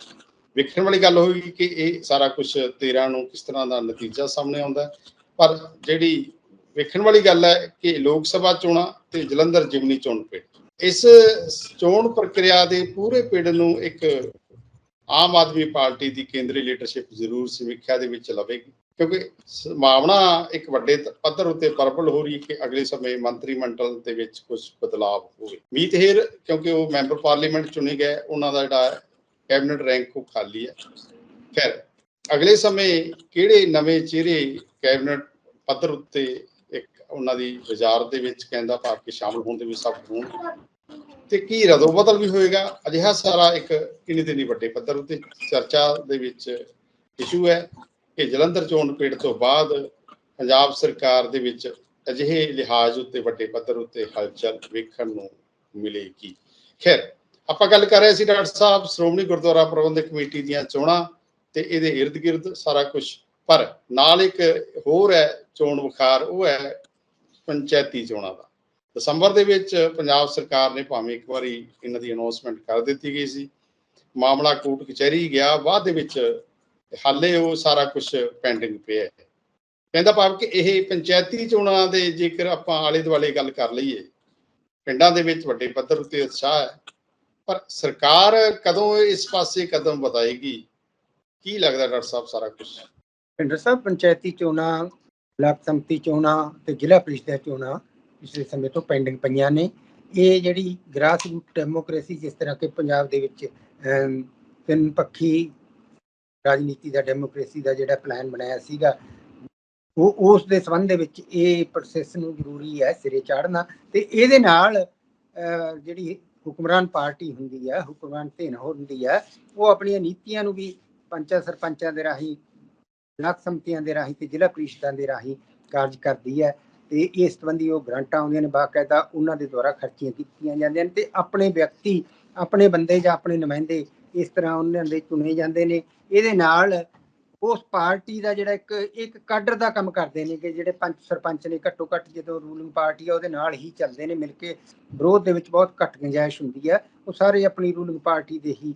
ਵੇਖਣ ਵਾਲੀ ਗੱਲ ਹੋਏਗੀ ਕਿ ਇਹ ਸਾਰਾ ਕੁਝ 13 ਨੂੰ ਕਿਸ ਤਰ੍ਹਾਂ ਦਾ ਨਤੀਜਾ ਸਾਹਮਣੇ ਆਉਂਦਾ ਪਰ ਜਿਹੜੀ ਵੇਖਣ ਵਾਲੀ ਗੱਲ ਹੈ ਕਿ ਲੋਕ ਸਭਾ ਚੋਣਾਂ ਤੇ ਜਲੰਧਰ ਜਿਮਨੀ ਚੋਣ ਪਿੰਡ ਇਸ ਚੋਣ ਪ੍ਰਕਿਰਿਆ ਦੇ ਪੂਰੇ ਪਿੰਡ ਨੂੰ ਇੱਕ ਆਮ ਆਦਮੀ ਪਾਰਟੀ ਦੀ ਕੇਂਦਰੀ ਲੀਡਰਸ਼ਿਪ ਜ਼ਰੂਰ ਸਮੀਖਿਆ ਦੇ ਵਿੱਚ ਲਵੇਗੀ। ਕਿਉਂਕਿ ਸੰਭਾਵਨਾ ਇੱਕ ਵੱਡੇ ਪੱਧਰ ਉੱਤੇ ਪਰਬਲ ਹੋ ਰਹੀ ਹੈ ਕਿ ਅਗਲੇ ਸਮੇਂ ਮੰਤਰੀ ਮੰਡਲ ਦੇ ਵਿੱਚ ਕੁਝ ਬਦਲਾਅ ਹੋਵੇ। ਮੀਤ ਹੇਰ, ਕਿਉਂਕਿ ਉਹ ਮੈਂਬਰ ਪਾਰਲੀਮੈਂਟ ਚੁਣੇ ਗਏ, ਉਹਨਾਂ ਦਾ ਜਿਹੜਾ ਕੈਬਨਿਟ ਰੈਂਕ ਉਹ ਖਾਲੀ ਹੈ। ਫਿਰ ਅਗਲੇ ਸਮੇਂ ਕਿਹੜੇ ਨਵੇਂ ਚਿਹਰੇ ਕੈਬਨਿਟ ਪੱਧਰ ਉੱਤੇ ਇੱਕ ਉਹਨਾਂ ਦੀ ਵਜ਼ਾਰਤ ਦੇ ਵਿੱਚ ਕਹਿੰਦਾ ਭਾਵ ਕਿ ਸ਼ਾਮਲ ਹੋਣ ਦੇ ਵਿੱਚ ਸਭ ਹੋਣ। ਤੇ ਕੀ ਰਦੋ ਬਦਲ ਵੀ ਹੋਏਗਾ? ਅਜਿਹਾ ਸਾਰਾ ਇੱਕ ਕਿੰਨੀ ਦਿਨੀ ਵੱਡੇ ਪੱਧਰ ਉੱਤੇ ਚਰਚਾ ਦੇ ਵਿੱਚ ਇਸ਼ੂ ਹੈ ਕਿ ਜਲੰਧਰ ਚੋਣ ਪੇੜ ਤੋਂ ਬਾਅਦ ਪੰਜਾਬ ਸਰਕਾਰ ਦੇ ਵਿੱਚ ਅਜਿਹੇ ਲਿਹਾਜ਼ ਉੱਤੇ ਵੱਡੇ ਪੱਧਰ ਉੱਤੇ ਹਲਚਲ ਵੇਖਣ ਨੂੰ ਮਿਲੇਗੀ। ਖੈਰ, ਆਪਾਂ ਗੱਲ ਕਰ ਰਹੇ ਸੀ ਡਾਕਟਰ ਸਾਹਿਬ, ਸ਼੍ਰੋਮਣੀ ਗੁਰਦੁਆਰਾ ਪ੍ਰਬੰਧਕ ਕਮੇਟੀ ਦੀਆਂ ਚੋਣਾਂ ਤੇ ਇਹਦੇ ਇਰਦ ਗਿਰਦ ਸਾਰਾ ਕੁਝ ਪਰ ਨਾਲ ਇੱਕ ਹੋਰ ਹੈ, ਚੋਣ ਵਿਖਾਰ, ਉਹ ਹੈ ਪੰਚਾਇਤੀ ਚੋਣਾਂ ਦਾ। ਦਸੰਬਰ ਦੇ ਵਿੱਚ ਪੰਜਾਬ ਸਰਕਾਰ ਨੇ ਭਾਵੇਂ ਇੱਕ ਵਾਰੀ ਇਹਨਾਂ ਦੀ ਅਨਾਉਂਸਮੈਂਟ ਕਰ ਦਿੱਤੀ ਗਈ ਸੀ, ਮਾਮਲਾ ਕੋਰਟ ਕਚਹਿਰੀ ਗਿਆ, ਬਾਅਦ ਦੇ ਵਿੱਚ ਹਾਲੇ ਉਹ ਸਾਰਾ ਕੁਝ ਪੈਂਡਿੰਗ ਪਿਆ ਹੈ। ਕਹਿੰਦਾ ਭਾਵ ਕਿ ਇਹ ਪੰਚਾਇਤੀ ਚੋਣਾਂ ਦੇ ਜੇਕਰ ਆਪਾਂ ਆਲੇ ਦੁਆਲੇ ਗੱਲ ਕਰ ਲਈਏ, ਪਿੰਡਾਂ ਦੇ ਵਿੱਚ ਵੱਡੇ ਪੱਧਰ ਉੱਤੇ ਉਤਸ਼ਾਹ ਹੈ, ਪਰ ਸਰਕਾਰ ਕਦੋਂ ਇਸ ਪਾਸੇ ਕਦਮ ਵਧਾਏਗੀ? ਕੀ ਲੱਗਦਾ ਡਾਕਟਰ ਸਾਹਿਬ ਸਾਰਾ ਕੁਝ ਪਿੰਡ ਸਾਹਿਬ ਪੰਚਾਇਤੀ ਚੋਣਾਂ, ਬਲਾਕ ਸੰਮਤੀ ਚੋਣਾਂ ਤੇ ਜ਼ਿਲ੍ਹਾ ਪ੍ਰੀਸ਼ਦ ਚੋਣਾਂ ਪਿਛਲੇ ਸਮੇਂ ਤੋਂ ਪੈਂਡਿੰਗ ਪਈਆਂ ਨੇ। ਇਹ ਜਿਹੜੀ ਗ੍ਰਾਸ ਰੂਟ ਡੈਮੋਕ੍ਰੇਸੀ ਜਿਸ ਤਰ੍ਹਾਂ ਕਿ ਪੰਜਾਬ ਦੇ ਵਿੱਚ ਤਿੰਨ ਪੱਖੀ ਰਾਜਨੀਤੀ ਦਾ ਡੈਮੋਕ੍ਰੇਸੀ ਦਾ ਜਿਹੜਾ ਪਲਾਨ ਬਣਾਇਆ ਸੀਗਾ, ਉਹ, ਉਸ ਦੇ ਸੰਬੰਧ ਦੇ ਵਿੱਚ ਇਹ ਪ੍ਰੋਸੈਸ ਨੂੰ ਜ਼ਰੂਰੀ ਹੈ ਸਿਰੇ ਚਾੜਨਾ ਤੇ ਇਹਦੇ ਨਾਲ ਜਿਹੜੀ ਹੁਕਮਰਾਨ ਪਾਰਟੀ ਹੁੰਦੀ ਹੈ, ਹੁਕਮਰਾਨ ਧਿਨ ਹੁੰਦੀ ਹੈ, ਉਹ ਆਪਣੀਆਂ ਨੀਤੀਆਂ ਨੂੰ ਵੀ ਪੰਚਾਇਤ ਸਰਪੰਚਾਂ ਦੇ ਰਾਹੀਂ ਬਲਾਕ ਸਮਤੀਆਂ ਦੇ ਰਾਹੀਂ ਤੇ ਜ਼ਿਲ੍ਹਾ ਪ੍ਰੀਸ਼ਦਾਂ ਦੇ ਰਾਹੀਂ ਕਾਰਜ ਕਰਦੀ ਹੈ ਤੇ ਇਸ ਸੰਬੰਧੀ ਉਹ ਗ੍ਰਾਂਟਾਂ ਆਉਂਦੀਆਂ ਨੇ, ਬਾਕਾਇਦਾ ਉਹਨਾਂ ਦੇ ਦੁਆਰਾ ਖਰਚੀਆਂ ਕੀਤੀਆਂ ਜਾਂਦੀਆਂ ਨੇ ਤੇ ਆਪਣੇ ਵਿਅਕਤੀ, ਆਪਣੇ ਬੰਦੇ ਜਾਂ ਆਪਣੇ ਨੁਮਾਇੰਦੇ ਇਸ ਤਰ੍ਹਾਂ ਉਹਨਾਂ ਦੇ ਚੁਣੇ ਜਾਂਦੇ ਨੇ। ਇਹਦੇ ਨਾਲ ਉਸ ਪਾਰਟੀ ਦਾ ਜਿਹੜਾ ਇੱਕ ਇੱਕ ਕਾਡਰ ਦਾ ਕੰਮ ਕਰਦੇ ਨੇ ਕਿ ਜਿਹੜੇ ਪੰਚ ਸਰਪੰਚ ਨੇ, ਘੱਟੋ ਘੱਟ ਜਦੋਂ ਰੂਲਿੰਗ ਪਾਰਟੀ ਆ, ਉਹਦੇ ਨਾਲ ਹੀ ਚੱਲਦੇ ਨੇ, ਮਿਲ ਕੇ ਵਿਰੋਧ ਦੇ ਵਿੱਚ ਬਹੁਤ ਘੱਟ ਗੁੰਜਾਇਸ਼ ਹੁੰਦੀ ਹੈ। ਉਹ ਸਾਰੇ ਆਪਣੀ ਰੂਲਿੰਗ ਪਾਰਟੀ ਦੇ ਹੀ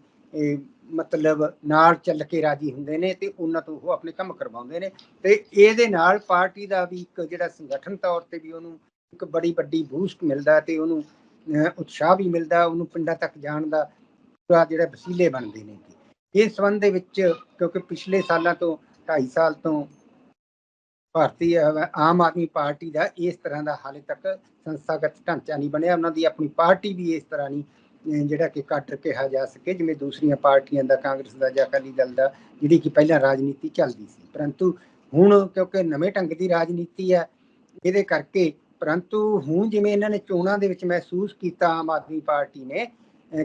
ਮਤਲਬ ਨਾਲ ਚੱਲ ਕੇ ਰਾਜੀ ਹੁੰਦੇ ਨੇ ਤੇ ਉਹਨਾਂ ਤੋਂ ਉਹ ਆਪਣੇ ਕੰਮ ਕਰਵਾਉਂਦੇ ਨੇ ਤੇ ਇਹਦੇ ਨਾਲ ਪਾਰਟੀ ਦਾ ਵੀ ਇੱਕ ਜਿਹੜਾ ਸੰਗਠਨ ਤੌਰ ਤੇ ਵੀ ਉਹਨੂੰ ਇੱਕ ਬੜੀ ਵੱਡੀ ਬੂਸਟ ਮਿਲਦਾ ਤੇ ਉਹਨੂੰ ਉਤਸ਼ਾਹ ਵੀ ਮਿਲਦਾ, ਉਹਨੂੰ ਪਿੰਡਾਂ ਤੱਕ ਜਾਣ ਦਾ ਪੂਰਾ ਜਿਹੜਾ ਵਸੀਲੇ ਬਣਦੇ ਨੇ ਇਸ ਸੰਬੰਧ ਦੇ ਵਿੱਚ ਕਿਉਂਕਿ ਪਿਛਲੇ ਸਾਲਾਂ ਤੋਂ 2.5 ਸਾਲ ਤੋਂ ਭਾਰਤੀ ਆਮ ਆਦਮੀ ਪਾਰਟੀ ਦਾ ਇਸ ਤਰ੍ਹਾਂ ਦਾ ਹਾਲੇ ਤੱਕ ਸੰਸਥਾਗਤ ਢਾਂਚਾ ਨਹੀਂ ਬਣਿਆ, ਉਹਨਾਂ ਦੀ ਆਪਣੀ ਪਾਰਟੀ ਵੀ ਇਸ ਤਰ੍ਹਾਂ ਨਹੀਂ ਜਿਹੜਾ ਕਿ ਘੱਟ ਕਿਹਾ ਜਾ ਸਕੇ, ਜਿਵੇਂ ਦੂਸਰੀਆਂ ਪਾਰਟੀਆਂ ਦਾ, ਕਾਂਗਰਸ ਦਾ ਜਾਂ ਅਕਾਲੀ ਦਲ ਦਾ, ਜਿਹੜੀ ਕਿ ਪਹਿਲਾਂ ਰਾਜਨੀਤੀ ਚੱਲਦੀ ਸੀ। ਪਰੰਤੂ ਹੁਣ ਕਿਉਂਕਿ ਨਵੇਂ ਢੰਗ ਦੀ ਰਾਜਨੀਤੀ ਹੈ, ਇਹਦੇ ਕਰਕੇ ਪਰੰਤੂ ਹੁਣ ਜਿਵੇਂ ਇਹਨਾਂ ਨੇ ਚੋਣਾਂ ਦੇ ਵਿੱਚ ਮਹਿਸੂਸ ਕੀਤਾ ਆਮ ਆਦਮੀ ਪਾਰਟੀ ਨੇ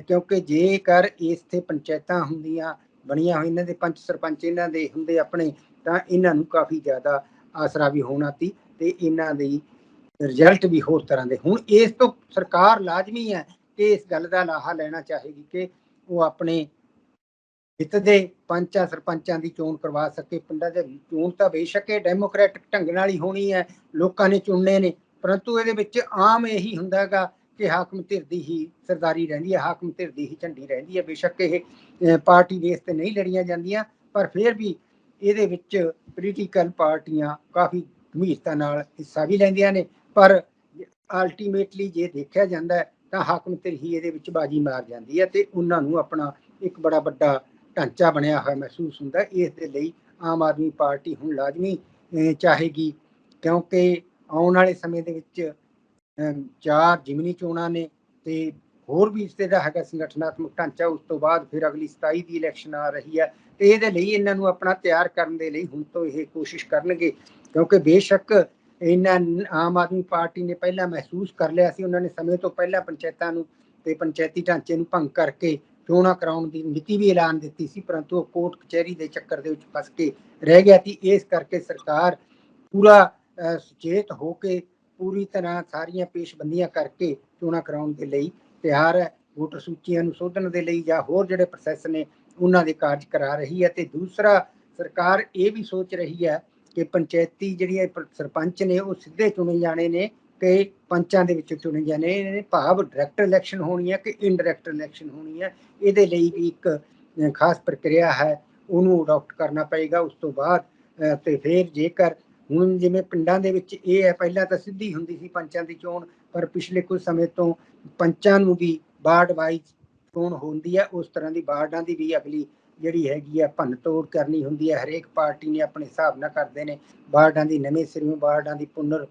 ਕਿਉਂਕਿ ਜੇਕਰ ਇੱਥੇ ਪੰਚਾਇਤਾਂ ਹੁੰਦੀਆਂ, ਬਣੀਆਂ ਹੋਈਆਂ, ਇਹਨਾਂ ਦੇ ਪੰਚ ਸਰਪੰਚ ਇਹਨਾਂ ਦੇ ਹੁੰਦੇ ਆਪਣੇ, ਤਾਂ ਇਹਨਾਂ ਨੂੰ ਕਾਫੀ ਜ਼ਿਆਦਾ ਆਸਰਾ ਵੀ ਹੋਣਾ ਸੀ ਤੇ ਇਹਨਾਂ ਦੀ ਰਿਜ਼ਲਟ ਵੀ ਹੋਰ ਤਰ੍ਹਾਂ ਦੇ। ਹੁਣ ਇਸ ਤੋਂ ਸਰਕਾਰ ਲਾਜ਼ਮੀ ਹੈ ਕਿ ਇਸ ਗੱਲ ਦਾ ਲਾਹਾ ਲੈਣਾ ਚਾਹੇਗੀ ਕਿ ਉਹ ਆਪਣੇ ਹਿੱਤ ਦੇ ਪੰਚਾਂ ਸਰਪੰਚਾਂ ਦੀ ਚੋਣ ਕਰਵਾ ਸਕੇ। ਪਿੰਡਾਂ ਦੇ ਚੋਣ ਤਾਂ ਬੇਸ਼ੱਕ ਇਹ ਡੈਮੋਕ੍ਰੈਟਿਕ ਢੰਗ ਨਾਲ ਹੀ ਹੋਣੀ ਹੈ, ਲੋਕਾਂ ਨੇ ਚੁਣਨੇ ਨੇ, ਪਰੰਤੂ ਇਹਦੇ ਵਿੱਚ ਆਮ ਇਹੀ ਹੁੰਦਾ ਹੈਗਾ ਕਿ ਹਾਕਮ ਧਿਰ ਦੀ ਹੀ ਸਰਦਾਰੀ ਰਹਿੰਦੀ ਹੈ, ਹਾਕਮ ਧਿਰ ਦੀ ਹੀ ਝੰਡੀ ਰਹਿੰਦੀ ਹੈ। ਬੇਸ਼ੱਕ ਇਹ ਪਾਰਟੀ ਬੇਸ ਤੇ ਨਹੀਂ ਲੜੀਆਂ ਜਾਂਦੀਆਂ, ਪਰ ਫਿਰ ਵੀ ਇਹਦੇ ਵਿੱਚ ਪੋਲੀਟੀਕਲ ਪਾਰਟੀਆਂ ਕਾਫੀ ਗੰਭੀਰਤਾ ਨਾਲ ਹਿੱਸਾ ਵੀ ਲੈਂਦੀਆਂ ਨੇ। ਪਰ ਅਲਟੀਮੇਟਲੀ ਜੇ ਦੇਖਿਆ ਜਾਂਦਾ ਤਾਂ ਹਾਕਮ ਧਿਰ ਹੀ ਇਹਦੇ ਵਿੱਚ ਬਾਜੀ ਮਾਰ ਜਾਂਦੀ ਹੈ ਤੇ ਉਹਨਾਂ ਨੂੰ ਆਪਣਾ ਇੱਕ ਬੜਾ ਵੱਡਾ ਢਾਂਚਾ ਬਣਿਆ ਹੋਇਆ ਮਹਿਸੂਸ ਹੁੰਦਾ। ਇਸ ਦੇ ਲਈ ਆਮ ਆਦਮੀ ਪਾਰਟੀ ਹੁਣ ਲਾਜ਼ਮੀ ਚਾਹੇਗੀ ਕਿਉਂਕਿ ਆਉਣ ਵਾਲੇ ਸਮੇਂ ਦੇ ਵਿੱਚ ਚਾਰ ਜਿਮਨੀ ਚੋਣਾਂ ਨੇ ਤੇ ਹੋਰ ਵੀ ਇਸ ਤੇ ਦਾ ਹੈਗਾ ਸੰਗਠਨਾਤਮਕ ਢਾਂਚਾ, ਉਸ ਤੋਂ ਬਾਅਦ ਫਿਰ ਅਗਲੀ 27 ਦੀ ਇਲੈਕਸ਼ਨ ਆ ਰਹੀ ਹੈ। ਤੇ ਇਹਦੇ ਲਈ ਇਹਨਾਂ ਨੂੰ ਆਪਣਾ ਤਿਆਰ ਕਰਨ ਦੇ ਲਈ ਹੁਣ ਤੋਂ ਇਹ ਕੋਸ਼ਿਸ਼ ਕਰਨਗੇ ਕਿਉਂਕਿ ਬੇਸ਼ੱਕ ਇਹਨਾਂ ਆਮ ਆਦਮੀ ਪਾਰਟੀ ਨੇ ਪਹਿਲਾਂ ਮਹਿਸੂਸ ਕਰ ਲਿਆ ਸੀ, ਉਹਨਾਂ ਨੇ ਸਮੇਂ ਤੋਂ ਪਹਿਲਾਂ ਪੰਚਾਇਤਾਂ ਨੂੰ ਤੇ ਪੰਚਾਇਤੀ ਢਾਂਚੇ ਨੂੰ ਭੰਗ ਕਰਕੇ ਚੋਣਾਂ ਕਰਾਉਣ ਦੀ ਨੀਤੀ ਵੀ ਐਲਾਨ ਦਿੱਤੀ ਸੀ, ਪਰੰਤੂ ਉਹ ਕੋਰਟ ਕਚਹਿਰੀ ਦੇ ਚੱਕਰ ਦੇ ਵਿੱਚ ਫਸ ਕੇ ਰਹਿ ਗਿਆ ਸੀ। ਇਸ ਕਰਕੇ ਸਰਕਾਰ ਪੂਰਾ ਸੁਚੇਤ ਹੋ ਕੇ ਪੂਰੀ ਤਰ੍ਹਾਂ ਸਾਰੀਆਂ ਪੇਸ਼ਬੰਦੀਆਂ ਕਰਕੇ ਚੋਣਾਂ ਕਰਾਉਣ ਦੇ ਲਈ ਤਿਆਰ ਹੈ। ਵੋਟਰ ਸੂਚੀਆਂ ਨੂੰ ਸੋਧਣ ਦੇ ਲਈ ਜਾਂ ਹੋਰ ਜਿਹੜੇ ਪ੍ਰੋਸੈਸ ਨੇ, ਉਹਨਾਂ ਦੇ ਕਾਰਜ ਕਰਾ ਰਹੀ ਹੈ ਤੇ ਦੂਸਰਾ ਸਰਕਾਰ ਇਹ ਵੀ ਸੋਚ ਰਹੀ ਹੈ ਕਿ ਪੰਚਾਇਤੀ ਜਿਹੜੀਆਂ ਸਰਪੰਚ ਨੇ ਉਹ ਸਿੱਧੇ ਚੁਣੇ ਜਾਣੇ ਨੇ ਕਿ ਪੰਚਾਂ ਦੇ ਵਿੱਚ ਚੁਣੇ ਜਾਣੇ ਨੇ। ਭਾਵ ਡਾਇਰੈਕਟ ਇਲੈਕਸ਼ਨ ਹੋਣੀ ਹੈ ਕਿ ਇਨਡਾਇਰੈਕਟ ਇਲੈਕਸ਼ਨ ਹੋਣੀ ਹੈ ਇਹਦੇ ਲਈ ਵੀ ਇੱਕ ਖਾਸ ਪ੍ਰਕਿਰਿਆ ਹੈ। ਉਹਨੂੰ ਅਡਾਪਟ ਕਰਨਾ ਪਏਗਾ। ਉਸ ਤੋਂ ਬਾਅਦ ਅ, ਤੇ ਫਿਰ ਜੇਕਰ ਹੁਣ ਜਿਵੇਂ ਪਿੰਡਾਂ ਦੇ ਵਿੱਚ ਇਹ ਹੈ ਪਹਿਲਾਂ ਤਾਂ ਸਿੱਧੀ ਹੁੰਦੀ ਸੀ ਪੰਚਾਂ ਦੀ ਚੋਣ ਪਰ ਪਿਛਲੇ ਕੁਝ ਸਮੇਂ ਤੋਂ ਪੰਚਾਂ ਨੂੰ ਵੀ ਵਾਰਡ ਵਾਈਜ਼ ਚੋਣ ਹੁੰਦੀ ਹੈ ਉਸ ਤਰ੍ਹਾਂ ਦੀ ਵਾਰਡਾਂ ਦੀ ਵੀ ਅਗਲੀ ਜਿਹੜੀ ਹੈਗੀ ਆ ਭੰਨ ਤੋੜ ਕਰਨੀ ਹੁੰਦੀ ਹੈ ਹਰੇਕ ਪਾਰਟੀ ਨੇ ਆਪਣੇ ਹਿਸਾਬ ਨਾਲ ਕਰਦੇ ਨੇ ਵਾਰਡਾਂ ਦੀ ਨਵੇਂ ਸਿਰਿਓਂ ਵਾਰਡਾਂ ਦੀ ਪੁਨਰ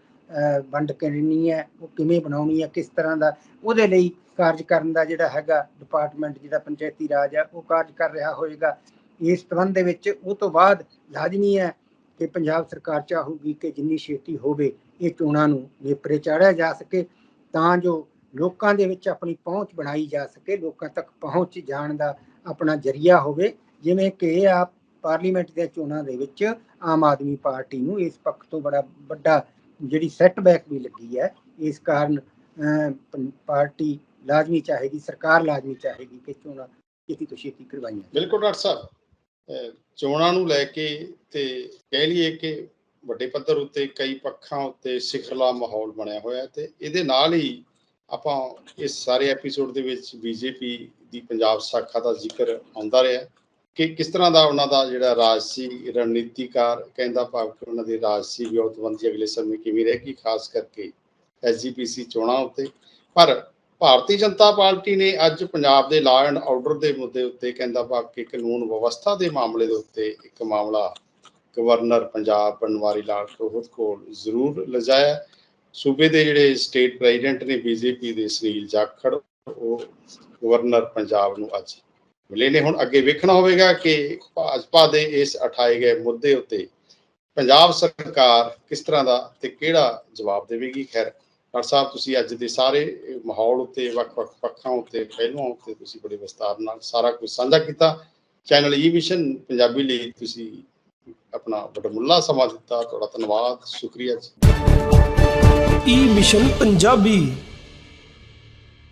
ਵੰਡ ਕਰਨੀ ਹੈ ਉਹ ਕਿਵੇਂ ਬਣਾਉਣੀ ਹੈ ਕਿਸ ਤਰ੍ਹਾਂ ਦਾ, ਉਹਦੇ ਲਈ ਕਾਰਜ ਕਰਨ ਦਾ ਜਿਹੜਾ ਹੈਗਾ ਡਿਪਾਰਟਮੈਂਟ ਜਿਹੜਾ ਪੰਚਾਇਤੀ ਰਾਜ ਹੈ ਉਹ ਕਾਰਜ ਕਰ ਰਿਹਾ ਹੋਏਗਾ। ਇਸ ਸੰਬੰਧ ਦੇ ਵਿੱਚ ਉਹ ਤੋਂ ਬਾਅਦ ਲਾਜ਼ਮੀ ਹੈ ਕਿ ਪੰਜਾਬ ਸਰਕਾਰ ਚਾਹੂਗੀ ਕਿ ਜਿੰਨੀ ਛੇਤੀ ਹੋਵੇ ਇਹ ਚੋਣਾਂ ਨੂੰ ਨੇਪਰੇ ਚਾੜਿਆ ਜਾ ਸਕੇ, ਤਾਂ ਜੋ ਲੋਕਾਂ ਦੇ ਵਿੱਚ ਆਪਣੀ ਪਹੁੰਚ ਬਣਾਈ ਜਾ ਸਕੇ, ਲੋਕਾਂ ਤੱਕ ਪਹੁੰਚ ਜਾਣ ਦਾ ਆਪਣਾ ਜਰੀਆ ਹੋਵੇ, ਜਿਵੇਂ ਕਿ ਆ ਪਾਰਲੀਮੈਂਟ ਦੀਆਂ ਚੋਣਾਂ ਦੇ ਵਿੱਚ ਆਮ ਆਦਮੀ ਪਾਰਟੀ ਨੂੰ ਇਸ ਪੱਖ ਤੋਂ ਬੜਾ ਵੱਡਾ ਜਿਹੜੀ ਸੈਟਬੈਕ ਵੀ ਲੱਗੀ ਹੈ, ਇਸ ਕਾਰਨ ਪੰ- ਪਾਰਟੀ ਲਾਜ਼ਮੀ ਚਾਹੇਗੀ, ਸਰਕਾਰ ਲਾਜ਼ਮੀ ਚਾਹੇਗੀ ਕਿ ਚੋਣਾਂ ਛੇਤੀ ਤੋਂ ਛੇਤੀ ਕਰਵਾਈਆਂ ਬਿਲਕੁਲ ਡਾਕਟਰ ਸਾਹਿਬ ਚੋਣਾਂ ਨੂੰ ਲੈ ਕੇ ਤੇ ਕਹਿ ਲਈਏ ਕਿ ਵੱਡੇ ਪੱਧਰ ਉੱਤੇ ਕਈ ਪੱਖਾਂ ਉੱਤੇ ਸਿਖਰਲਾ ਮਾਹੌਲ ਬਣਿਆ ਹੋਇਆ ਹੈ ਤੇ ਇਹਦੇ ਨਾਲ ਹੀ ਆਪਾਂ ਇਸ ਸਾਰੇ ਐਪੀਸੋਡ ਦੇ ਵਿੱਚ ਬੀਜੇਪੀ ਦੀ ਪੰਜਾਬ ਸ਼ਾਖਾ ਦਾ ਜ਼ਿਕਰ ਆਉਂਦਾ ਰਿਹਾ ਕਿ ਕਿਸ ਤਰ੍ਹਾਂ ਦਾ ਉਹਨਾਂ ਦਾ ਜਿਹੜਾ ਰਾਜ ਸੀ ਰਣਨੀਤੀਕਾਰ, ਕਹਿੰਦਾ ਭਾਵ ਕਿ ਉਹਨਾਂ ਦੀ ਰਾਜਸੀ ਵਿਉਤਬੰਦੀ ਅਗਲੇ ਸਮੇਂ ਕਿਵੇਂ ਰਹੇਗੀ, ਖਾਸ ਕਰਕੇ ਐਸਜੀਪੀਸੀ ਚੋਣਾਂ ਉੱਤੇ। ਪਰ ਭਾਰਤੀ ਜਨਤਾ ਪਾਰਟੀ ਨੇ ਅੱਜ ਪੰਜਾਬ ਦੇ ਲਾਅ ਐਂਡ ਆਰਡਰ ਦੇ ਮੁੱਦੇ ਉੱਤੇ ਕਹਿੰਦਾ ਭਾਵ ਕਿ ਕਾਨੂੰਨ ਵਿਵਸਥਾ ਦੇ ਮਾਮਲੇ ਦੇ ਉੱਤੇ ਇੱਕ ਮਾਮਲਾ ਗਵਰਨਰ ਪੰਜਾਬ ਬਨਵਾਰੀ ਲਾਲ ਪ੍ਰੋਹਿਤ ਕੋਲ ਜ਼ਰੂਰ ਲਿਜਾਇਆ ਸੂਬੇ ਦੇ ਜਿਹੜੇ ਸਟੇਟ ਪ੍ਰੈਜ਼ੀਡੈਂਟ ਨੇ ਬੀਜੇਪੀ ਦੇ ਸੁਨੀਲ ਜਾਖੜ ਉਹ ਗਵਰਨਰ ਪੰਜਾਬ ਨੂੰ ਅੱਜ ਮਿਲੇ ਨੇ। ਹੁਣ ਅੱਗੇ ਵੇਖਣਾ ਹੋਵੇਗਾ ਕਿ ਭਾਜਪਾ ਦੇ ਇਸ ਉਠਾਏ ਗਏ ਮੁੱਦੇ ਉੱਤੇ ਪੰਜਾਬ ਸਰਕਾਰ ਕਿਸ ਤਰ੍ਹਾਂ ਦਾ ਤੇ ਕਿਹੜਾ ਜਵਾਬ ਦੇਵੇਗੀ? ਖੈਰ, ਡਾਕਟਰ ਸਾਹਿਬ, ਤੁਸੀਂ ਅੱਜ ਦੇ ਸਾਰੇ ਮਾਹੌਲ ਉੱਤੇ, ਵੱਖ-ਵੱਖ ਪੱਖਾਂ ਉੱਤੇ, ਪਹਿਲੂਆਂ ਉੱਤੇ ਤੁਸੀਂ ਬੜੇ ਵਿਸਤਾਰ ਨਾਲ ਸਾਰਾ ਕੁਝ ਸਾਂਝਾ ਕੀਤਾ। Channel e E mission Punjabi ਲਈ ਤੁਸੀਂ ਆਪਣਾ ਵਡਮੁੱਲਾ ਸਮਾਂ ਦਿੱਤਾ। ਤੁਹਾਡਾ ਧੰਨਵਾਦ। ਸ਼ੁਕਰੀਆ ਜੀ। e E mission Punjabi.